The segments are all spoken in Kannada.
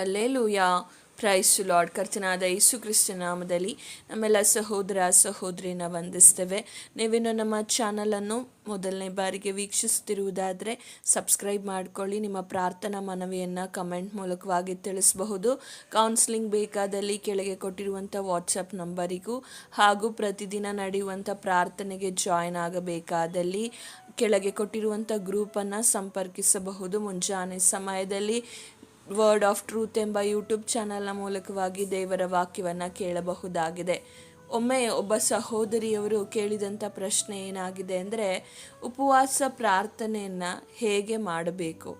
ಹಲ್ಲೇಲೂಯ. ಪ್ರೈಸ್ ಲಾರ್ಡ್, ಕರ್ತನಾದ ಯೇಸು ನಾಮದಲ್ಲಿ ನಮ್ಮೆಲ್ಲ ಸಹೋದರ ಸಹೋದರಿನ ವಂದಿಸ್ತೇವೆ. ನೀವಿನ್ನು ನಮ್ಮ ಚಾನಲನ್ನು ಮೊದಲನೇ ಬಾರಿಗೆ ವೀಕ್ಷಿಸುತ್ತಿರುವುದಾದರೆ ಸಬ್ಸ್ಕ್ರೈಬ್ ಮಾಡಿಕೊಳ್ಳಿ, ನಿಮ್ಮ ಪ್ರಾರ್ಥನಾ ಮನವಿಯನ್ನು ಕಮೆಂಟ್ ಮೂಲಕವಾಗಿ ತಿಳಿಸಬಹುದು. ಕೌನ್ಸಿಲಿಂಗ್ ಬೇಕಾದಲ್ಲಿ ಕೆಳಗೆ ಕೊಟ್ಟಿರುವಂಥ ವಾಟ್ಸಪ್ ನಂಬರಿಗೂ ಹಾಗೂ ಪ್ರತಿದಿನ ನಡೆಯುವಂಥ ಪ್ರಾರ್ಥನೆಗೆ ಜಾಯ್ನ್ ಆಗಬೇಕಾದಲ್ಲಿ ಕೆಳಗೆ ಕೊಟ್ಟಿರುವಂಥ ಗ್ರೂಪನ್ನು ಸಂಪರ್ಕಿಸಬಹುದು. ಮುಂಜಾನೆ ಸಮಯದಲ್ಲಿ ವರ್ಡ್ ಆಫ್ ಟ್ರೂತ್ ಎಂಬ ಯೂಟ್ಯೂಬ್ ಚಾನಲ್ನ ಮೂಲಕವಾಗಿ ದೇವರ ವಾಕ್ಯವನ್ನು ಕೇಳಬಹುದಾಗಿದೆ. ಒಮ್ಮೆ ಒಬ್ಬ ಸಹೋದರಿಯವರು ಕೇಳಿದಂಥ ಪ್ರಶ್ನೆ ಏನಾಗಿದೆ ಅಂದರೆ, ಉಪವಾಸ ಪ್ರಾರ್ಥನೆಯನ್ನು ಹೇಗೆ ಮಾಡಬೇಕು?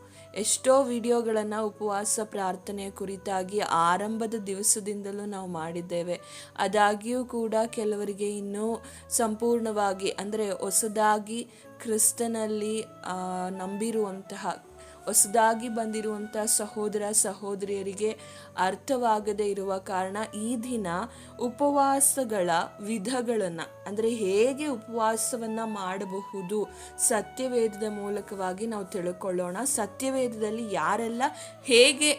ಎಷ್ಟೋ ವಿಡಿಯೋಗಳನ್ನು ಉಪವಾಸ ಪ್ರಾರ್ಥನೆಯ ಕುರಿತಾಗಿ ಆರಂಭದ ದಿವಸದಿಂದಲೂ ನಾವು ಮಾಡಿದ್ದೇವೆ. ಆದಾಗ್ಯೂ ಕೂಡ ಕೆಲವರಿಗೆ ಇನ್ನೂ ಸಂಪೂರ್ಣವಾಗಿ ಅಂದರೆ ಹೊಸದಾಗಿ ಕ್ರಿಸ್ತನಲ್ಲಿ ನಂಬಿರುವಂತಹ ಹೊಸದಾಗಿ ಬಂದಿರುವಂಥ ಸಹೋದರ ಸಹೋದರಿಯರಿಗೆ ಅರ್ಥವಾಗದೇ ಇರುವ ಕಾರಣ ಈ ದಿನ ಉಪವಾಸಗಳ ವಿಧಗಳನ್ನು, ಅಂದರೆ ಹೇಗೆ ಉಪವಾಸವನ್ನು ಮಾಡಬಹುದು, ಸತ್ಯವೇದದ ಮೂಲಕವಾಗಿ ನಾವು ತಿಳ್ಕೊಳ್ಳೋಣ. ಸತ್ಯವೇದದಲ್ಲಿ ಯಾರೆಲ್ಲ ಹೇಗೆ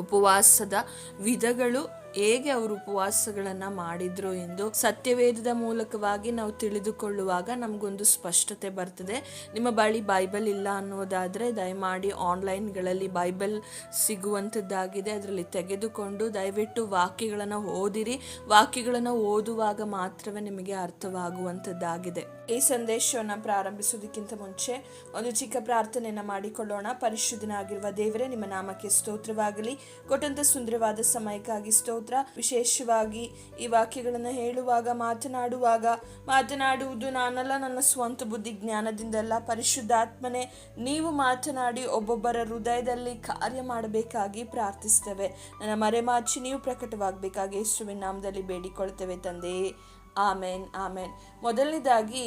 ಉಪವಾಸದ ವಿಧಗಳು ಹೇಗೆ ಅವರು ಉಪವಾಸಗಳನ್ನು ಮಾಡಿದ್ರು ಎಂದು ಸತ್ಯವೇದದ ಮೂಲಕವಾಗಿ ನಾವು ತಿಳಿದುಕೊಳ್ಳುವಾಗ ನಮಗೊಂದು ಸ್ಪಷ್ಟತೆ ಬರ್ತದೆ. ನಿಮ್ಮ ಬಳಿ ಬೈಬಲ್ ಇಲ್ಲ ಅನ್ನೋದಾದರೆ ದಯಮಾಡಿ ಆನ್ಲೈನ್ಗಳಲ್ಲಿ ಬೈಬಲ್ ಸಿಗುವಂಥದ್ದಾಗಿದೆ. ಅದರಲ್ಲಿ ತೆಗೆದುಕೊಂಡು ದಯವಿಟ್ಟು ವಾಕ್ಯಗಳನ್ನು ಓದಿರಿ. ವಾಕ್ಯಗಳನ್ನು ಓದುವಾಗ ಮಾತ್ರವೇ ನಿಮಗೆ ಅರ್ಥವಾಗುವಂಥದ್ದಾಗಿದೆ. ಈ ಸಂದೇಶವನ್ನು ಪ್ರಾರಂಭಿಸುವುದಕ್ಕಿಂತ ಮುಂಚೆ ಒಂದು ಚಿಕ್ಕ ಪ್ರಾರ್ಥನೆಯನ್ನು ಮಾಡಿಕೊಳ್ಳೋಣ. ಪರಿಶುದ್ಧನಾಗಿರುವ ದೇವರೇ, ನಿಮ್ಮ ನಾಮಕ್ಕೆ ಸ್ತೋತ್ರವಾಗಲಿ. ಕೊಟ್ಟಂತ ಸುಂದರವಾದ ಸಮಯಕ್ಕಾಗಿ ಸ್ತೋತ್ರ ವಿಶೇಷವಾಗಿ ಈ ವಾಕ್ಯಗಳನ್ನು ಹೇಳುವಾಗ, ಮಾತನಾಡುವಾಗ, ಮಾತನಾಡುವುದು ನಾನಲ್ಲ, ನನ್ನ ಸ್ವಂತ ಬುದ್ಧಿ ಜ್ಞಾನದಿಂದಲ್ಲ ಪರಿಶುದ್ಧಾತ್ಮನೆ, ನೀವು ಮಾತನಾಡಿ ಒಬ್ಬೊಬ್ಬರ ಹೃದಯದಲ್ಲಿ ಕಾರ್ಯ ಮಾಡಬೇಕಾಗಿ ಪ್ರಾರ್ಥಿಸ್ತೇವೆ ನನ್ನ ಮರೆಮಾಚಿ ನೀವು ಪ್ರಕಟವಾಗಬೇಕಾಗಿ ಯೇಸುವಿನ ನಾಮದಲ್ಲಿ ಬೇಡಿಕೊಳ್ತೇವೆ ತಂದೆಯೇ ಆಮೇನ್ ಆಮೇನ್. ಮೊದಲನೇದಾಗಿ,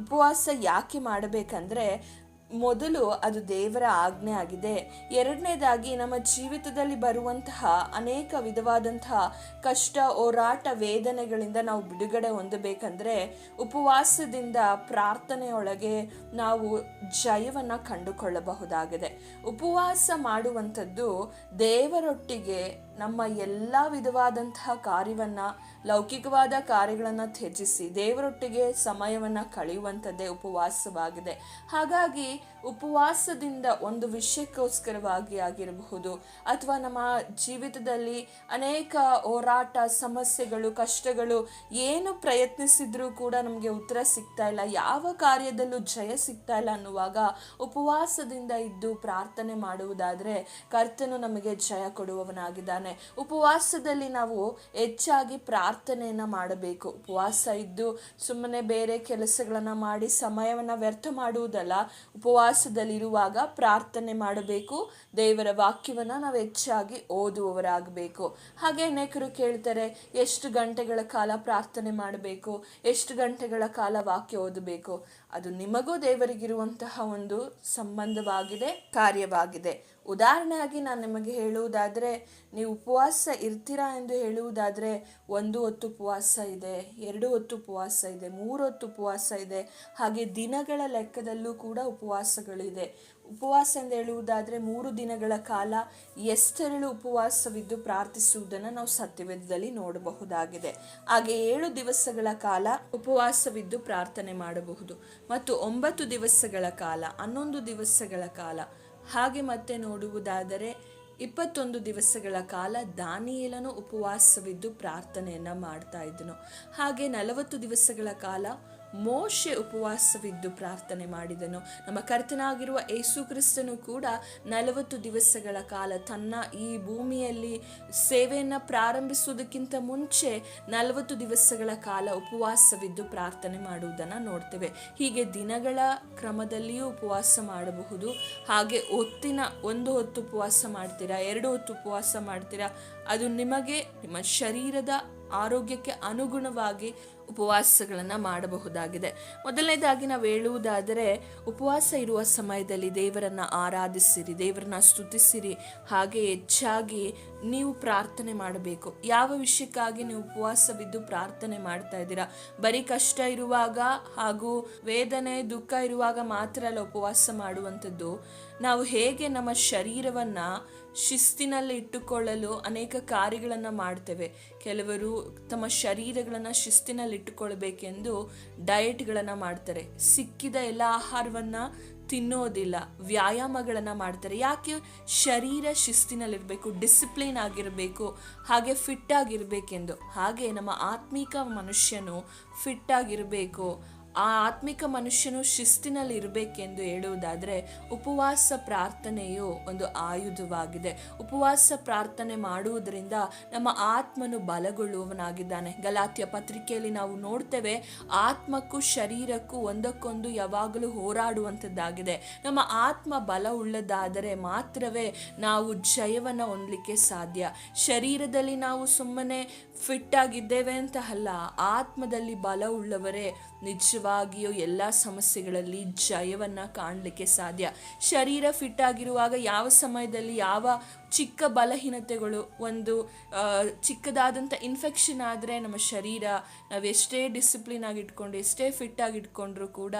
ಉಪವಾಸ ಯಾಕೆ ಮಾಡಬೇಕಂದ್ರೆ ಮೊದಲು ಅದು ದೇವರ ಆಜ್ಞೆ ಆಗಿದೆ. ಎರಡನೇದಾಗಿ, ನಮ್ಮ ಜೀವಿತದಲ್ಲಿ ಬರುವಂತಹ ಅನೇಕ ವಿಧವಾದಂತಹ ಕಷ್ಟ, ಹೋರಾಟ, ವೇದನೆಗಳಿಂದ ನಾವು ಬಿಡುಗಡೆ ಹೊಂದಬೇಕಂದ್ರೆ ಉಪವಾಸದಿಂದ ಪ್ರಾರ್ಥನೆಯೊಳಗೆ ನಾವು ಜಯವನ್ನು ಕಂಡುಕೊಳ್ಳಬಹುದಾಗಿದೆ. ಉಪವಾಸ ಮಾಡುವಂಥದ್ದು ದೇವರೊಟ್ಟಿಗೆ ನಮ್ಮ ಎಲ್ಲ ವಿಧವಾದಂತಹ ಕಾರ್ಯವನ್ನು, ಲೌಕಿಕವಾದ ಕಾರ್ಯಗಳನ್ನು ತ್ಯಜಿಸಿ ದೇವರೊಟ್ಟಿಗೆ ಸಮಯವನ್ನು ಕಳೆಯುವಂಥದ್ದೇ ಉಪವಾಸವಾಗಿದೆ. ಹಾಗಾಗಿ ಉಪವಾಸದಿಂದ ಒಂದು ವಿಷಯಕ್ಕೋಸ್ಕರವಾಗಿ ಆಗಿರಬಹುದು, ಅಥವಾ ನಮ್ಮ ಜೀವಿತದಲ್ಲಿ ಅನೇಕ ಹೋರಾಟ, ಸಮಸ್ಯೆಗಳು, ಕಷ್ಟಗಳು ಏನು ಪ್ರಯತ್ನಿಸಿದರೂ ಕೂಡ ನಮಗೆ ಉತ್ತರ ಸಿಗ್ತಾ ಇಲ್ಲ. ಯಾವ ಕಾರ್ಯದಲ್ಲೂ ಜಯ ಸಿಗ್ತಾ ಇಲ್ಲ ಅನ್ನುವಾಗ ಉಪವಾಸದಿಂದ ಇದ್ದು ಪ್ರಾರ್ಥನೆ ಮಾಡುವುದಾದರೆ ಕರ್ತನು ನಮಗೆ ಜಯ ಕೊಡುವವನಾಗಿದ್ದಾನೆ. ಉಪವಾಸದಲ್ಲಿ ನಾವು ಹೆಚ್ಚಾಗಿ ಪ್ರಾರ್ಥನೆಯನ್ನು ಮಾಡಬೇಕು. ಉಪವಾಸ ಇದ್ದು ಸುಮ್ಮನೆ ಬೇರೆ ಕೆಲಸಗಳನ್ನು ಮಾಡಿ ಸಮಯವನ್ನು ವ್ಯರ್ಥ ಮಾಡುವುದಲ್ಲ, ಉಪವಾಸದಲ್ಲಿರುವಾಗ ಪ್ರಾರ್ಥನೆ ಮಾಡಬೇಕು. ದೇವರ ವಾಕ್ಯವನ್ನು ನಾವು ಹೆಚ್ಚಾಗಿ ಓದುವವರಾಗಬೇಕು. ಹಾಗೆ ಅನೇಕರು ಕೇಳ್ತಾರೆ, ಎಷ್ಟು ಗಂಟೆಗಳ ಕಾಲ ಪ್ರಾರ್ಥನೆ ಮಾಡಬೇಕು? ಎಷ್ಟು ಗಂಟೆಗಳ ಕಾಲ ವಾಕ್ಯ ಓದಬೇಕು? ಅದು ನಿಮಗೂ ದೇವರಿಗಿರುವಂತಹ ಒಂದು ಸಂಬಂಧವಾಗಿದೆ, ಕಾರ್ಯವಾಗಿದೆ. ಉದಾಹರಣೆಯಾಗಿ ನಾನು ನಿಮಗೆ ಹೇಳುವುದಾದರೆ, ನೀವು ಉಪವಾಸ ಇರ್ತೀರಾ ಎಂದು ಹೇಳುವುದಾದರೆ, ಒಂದು ಹೊತ್ತು ಉಪವಾಸ ಇದೆ, ಎರಡು ಹೊತ್ತು ಉಪವಾಸ ಇದೆ, ಮೂರು ಹೊತ್ತು ಉಪವಾಸ ಇದೆ, ಹಾಗೆ ದಿನಗಳ ಲೆಕ್ಕದಲ್ಲೂ ಕೂಡ ಉಪವಾಸಗಳಿದೆ ಉಪವಾಸ ಎಂದು ಹೇಳುವುದಾದರೆ, ಮೂರು ದಿನಗಳ ಕಾಲ ಎಷ್ಟೆರಳು ಉಪವಾಸವಿದ್ದು ಪ್ರಾರ್ಥಿಸುವುದನ್ನು ನಾವು ಸತ್ಯವೇದದಲ್ಲಿ ನೋಡಬಹುದಾಗಿದೆ. ಹಾಗೆ ಏಳು ದಿವಸಗಳ ಕಾಲ ಉಪವಾಸವಿದ್ದು ಪ್ರಾರ್ಥನೆ ಮಾಡಬಹುದು. ಮತ್ತು ಒಂಬತ್ತು ದಿವಸಗಳ ಕಾಲ, ಹನ್ನೊಂದು ದಿವಸಗಳ ಕಾಲ ಹಾಗೆ ಮತ್ತೆ ನೋಡುವುದಾದರೆ ಇಪ್ಪತ್ತೊಂದು ದಿವಸಗಳ ಕಾಲ ದಾನಿಯೇಲನು ಉಪವಾಸವಿದ್ದು ಪ್ರಾರ್ಥನೆಯನ್ನು ಮಾಡ್ತಾ ಇದ್ದನು. ಹಾಗೆ ನಲವತ್ತು ದಿವಸಗಳ ಕಾಲ ಮೋಶೆ ಉಪವಾಸವಿದ್ದು ಪ್ರಾರ್ಥನೆ ಮಾಡಿದನು. ನಮ್ಮ ಕರ್ತನಾಗಿರುವ ಯೇಸು ಕ್ರಿಸ್ತನು ಕೂಡ ನಲವತ್ತು ದಿವಸಗಳ ಕಾಲ ತನ್ನ ಈ ಭೂಮಿಯಲ್ಲಿ ಸೇವೆಯನ್ನು ಪ್ರಾರಂಭಿಸುವುದಕ್ಕಿಂತ ಮುಂಚೆ ನಲವತ್ತು ದಿವಸಗಳ ಕಾಲ ಉಪವಾಸವಿದ್ದು ಪ್ರಾರ್ಥನೆ ಮಾಡುವುದನ್ನು ನೋಡ್ತೇವೆ. ಹೀಗೆ ದಿನಗಳ ಕ್ರಮದಲ್ಲಿಯೂ ಉಪವಾಸ ಮಾಡಬಹುದು. ಹಾಗೆ ಹೊತ್ತಿನ ಒಂದು ಹೊತ್ತು ಉಪವಾಸ ಮಾಡ್ತೀರಾ, ಎರಡು ಹೊತ್ತು ಉಪವಾಸ ಮಾಡ್ತೀರಾ, ಅದು ನಿಮಗೆ ನಿಮ್ಮ ಶರೀರದ ಆರೋಗ್ಯಕ್ಕೆ ಅನುಗುಣವಾಗಿ ಉಪವಾಸಗಳನ್ನು ಮಾಡಬಹುದಾಗಿದೆ. ಮೊದಲನೇದಾಗಿ ನಾವು ಹೇಳುವುದಾದರೆ, ಉಪವಾಸ ಇರುವ ಸಮಯದಲ್ಲಿ ದೇವರನ್ನು ಆರಾಧಿಸಿರಿ, ದೇವರನ್ನ ಸ್ತುತಿಸಿರಿ, ಹಾಗೆ ಹೆಚ್ಚಾಗಿ ನೀವು ಪ್ರಾರ್ಥನೆ ಮಾಡಬೇಕು. ಯಾವ ವಿಷಯಕ್ಕಾಗಿ ನೀವು ಉಪವಾಸವಿದ್ದು ಪ್ರಾರ್ಥನೆ ಮಾಡ್ತಾ ಇದ್ದೀರಾ? ಬರೀ ಕಷ್ಟ ಇರುವಾಗ ಹಾಗೂ ವೇದನೆ, ದುಃಖ ಇರುವಾಗ ಮಾತ್ರ ಅಲ್ಲ ಉಪವಾಸ ಮಾಡುವಂಥದ್ದು. ನಾವು ಹೇಗೆ ನಮ್ಮ ಶರೀರವನ್ನು ಶಿಸ್ತಿನಲ್ಲಿ ಇಟ್ಟುಕೊಳ್ಳಲು ಅನೇಕ ಕಾರ್ಯಗಳನ್ನು ಮಾಡ್ತೇವೆ. ಕೆಲವರು ತಮ್ಮ ಶರೀರಗಳನ್ನು ಶಿಸ್ತಿನಲ್ಲಿ ಇಟ್ಟುಕೊಳ್ಬೇಕೆಂದು ಡಯೆಟ್ಗಳನ್ನು ಮಾಡ್ತಾರೆ. ಸಿಕ್ಕಿದ ಎಲ್ಲ ಆಹಾರವನ್ನು ತಿನ್ನೋದಿಲ್ಲ, ವ್ಯಾಯಾಮಗಳನ್ನು ಮಾಡ್ತಾರೆ. ಯಾಕೆ? ಶರೀರ ಶಿಸ್ತಿನಲ್ಲಿರಬೇಕು ಡಿಸಿಪ್ಲಿನ್ ಆಗಿರಬೇಕು, ಹಾಗೆ ಫಿಟ್ ಆಗಿರಬೇಕೆಂದು. ಹಾಗೆ ನಮ್ಮ ಆತ್ಮಿಕ ಮನುಷ್ಯನು ಫಿಟ್ ಆಗಿರಬೇಕು ಆ ಆತ್ಮಿಕ ಮನುಷ್ಯನು ಶಿಸ್ತಿನಲ್ಲಿ ಇರಬೇಕೆಂದು ಹೇಳುವುದಾದರೆ ಉಪವಾಸ ಪ್ರಾರ್ಥನೆಯು ಒಂದು ಆಯುಧವಾಗಿದೆ. ಉಪವಾಸ ಪ್ರಾರ್ಥನೆ ಮಾಡುವುದರಿಂದ ನಮ್ಮ ಆತ್ಮನು ಬಲಗೊಳ್ಳುವವನಾಗಿದ್ದಾನೆ. ಗಲಾತ್ಯ ಪತ್ರಿಕೆಯಲ್ಲಿ ನಾವು ನೋಡ್ತೇವೆ, ಆತ್ಮಕ್ಕೂ ಶರೀರಕ್ಕೂ ಒಂದಕ್ಕೊಂದು ಯಾವಾಗಲೂ ಹೋರಾಡುವಂಥದ್ದಾಗಿದೆ. ನಮ್ಮ ಆತ್ಮ ಬಲ ಉಳ್ಳದಾದರೆ ಮಾತ್ರವೇ ನಾವು ಜಯವನ್ನು ಹೊಂದಲಿಕ್ಕೆ ಸಾಧ್ಯ. ಶರೀರದಲ್ಲಿ ನಾವು ಸುಮ್ಮನೆ ಫಿಟ್ ಆಗಿದ್ದೇವೆ ಅಂತ ಅಲ್ಲ, ಆತ್ಮದಲ್ಲಿ ಬಲ ಉಳ್ಳವರೇ ನಿಜವಾಗಿಯೂ ಎಲ್ಲ ಸಮಸ್ಯೆಗಳಲ್ಲಿ ಜಯವನ್ನು ಕಾಣಲಿಕ್ಕೆ ಸಾಧ್ಯ. ಶರೀರ ಫಿಟ್ ಆಗಿರುವಾಗ ಯಾವ ಸಮಯದಲ್ಲಿ ಯಾವ ಚಿಕ್ಕ ಬಲಹೀನತೆಗಳು ಒಂದು ಚಿಕ್ಕದಾದಂಥ ಇನ್ಫೆಕ್ಷನ್ ಆದರೆ ನಮ್ಮ ಶರೀರ ನಾವು ಎಷ್ಟೇ ಡಿಸಿಪ್ಲಿನ್ ಆಗಿ ಇಟ್ಕೊಂಡು, ಎಷ್ಟೇ ಫಿಟ್ ಆಗಿ ಇಟ್ಕೊಂಡ್ರೂ ಕೂಡ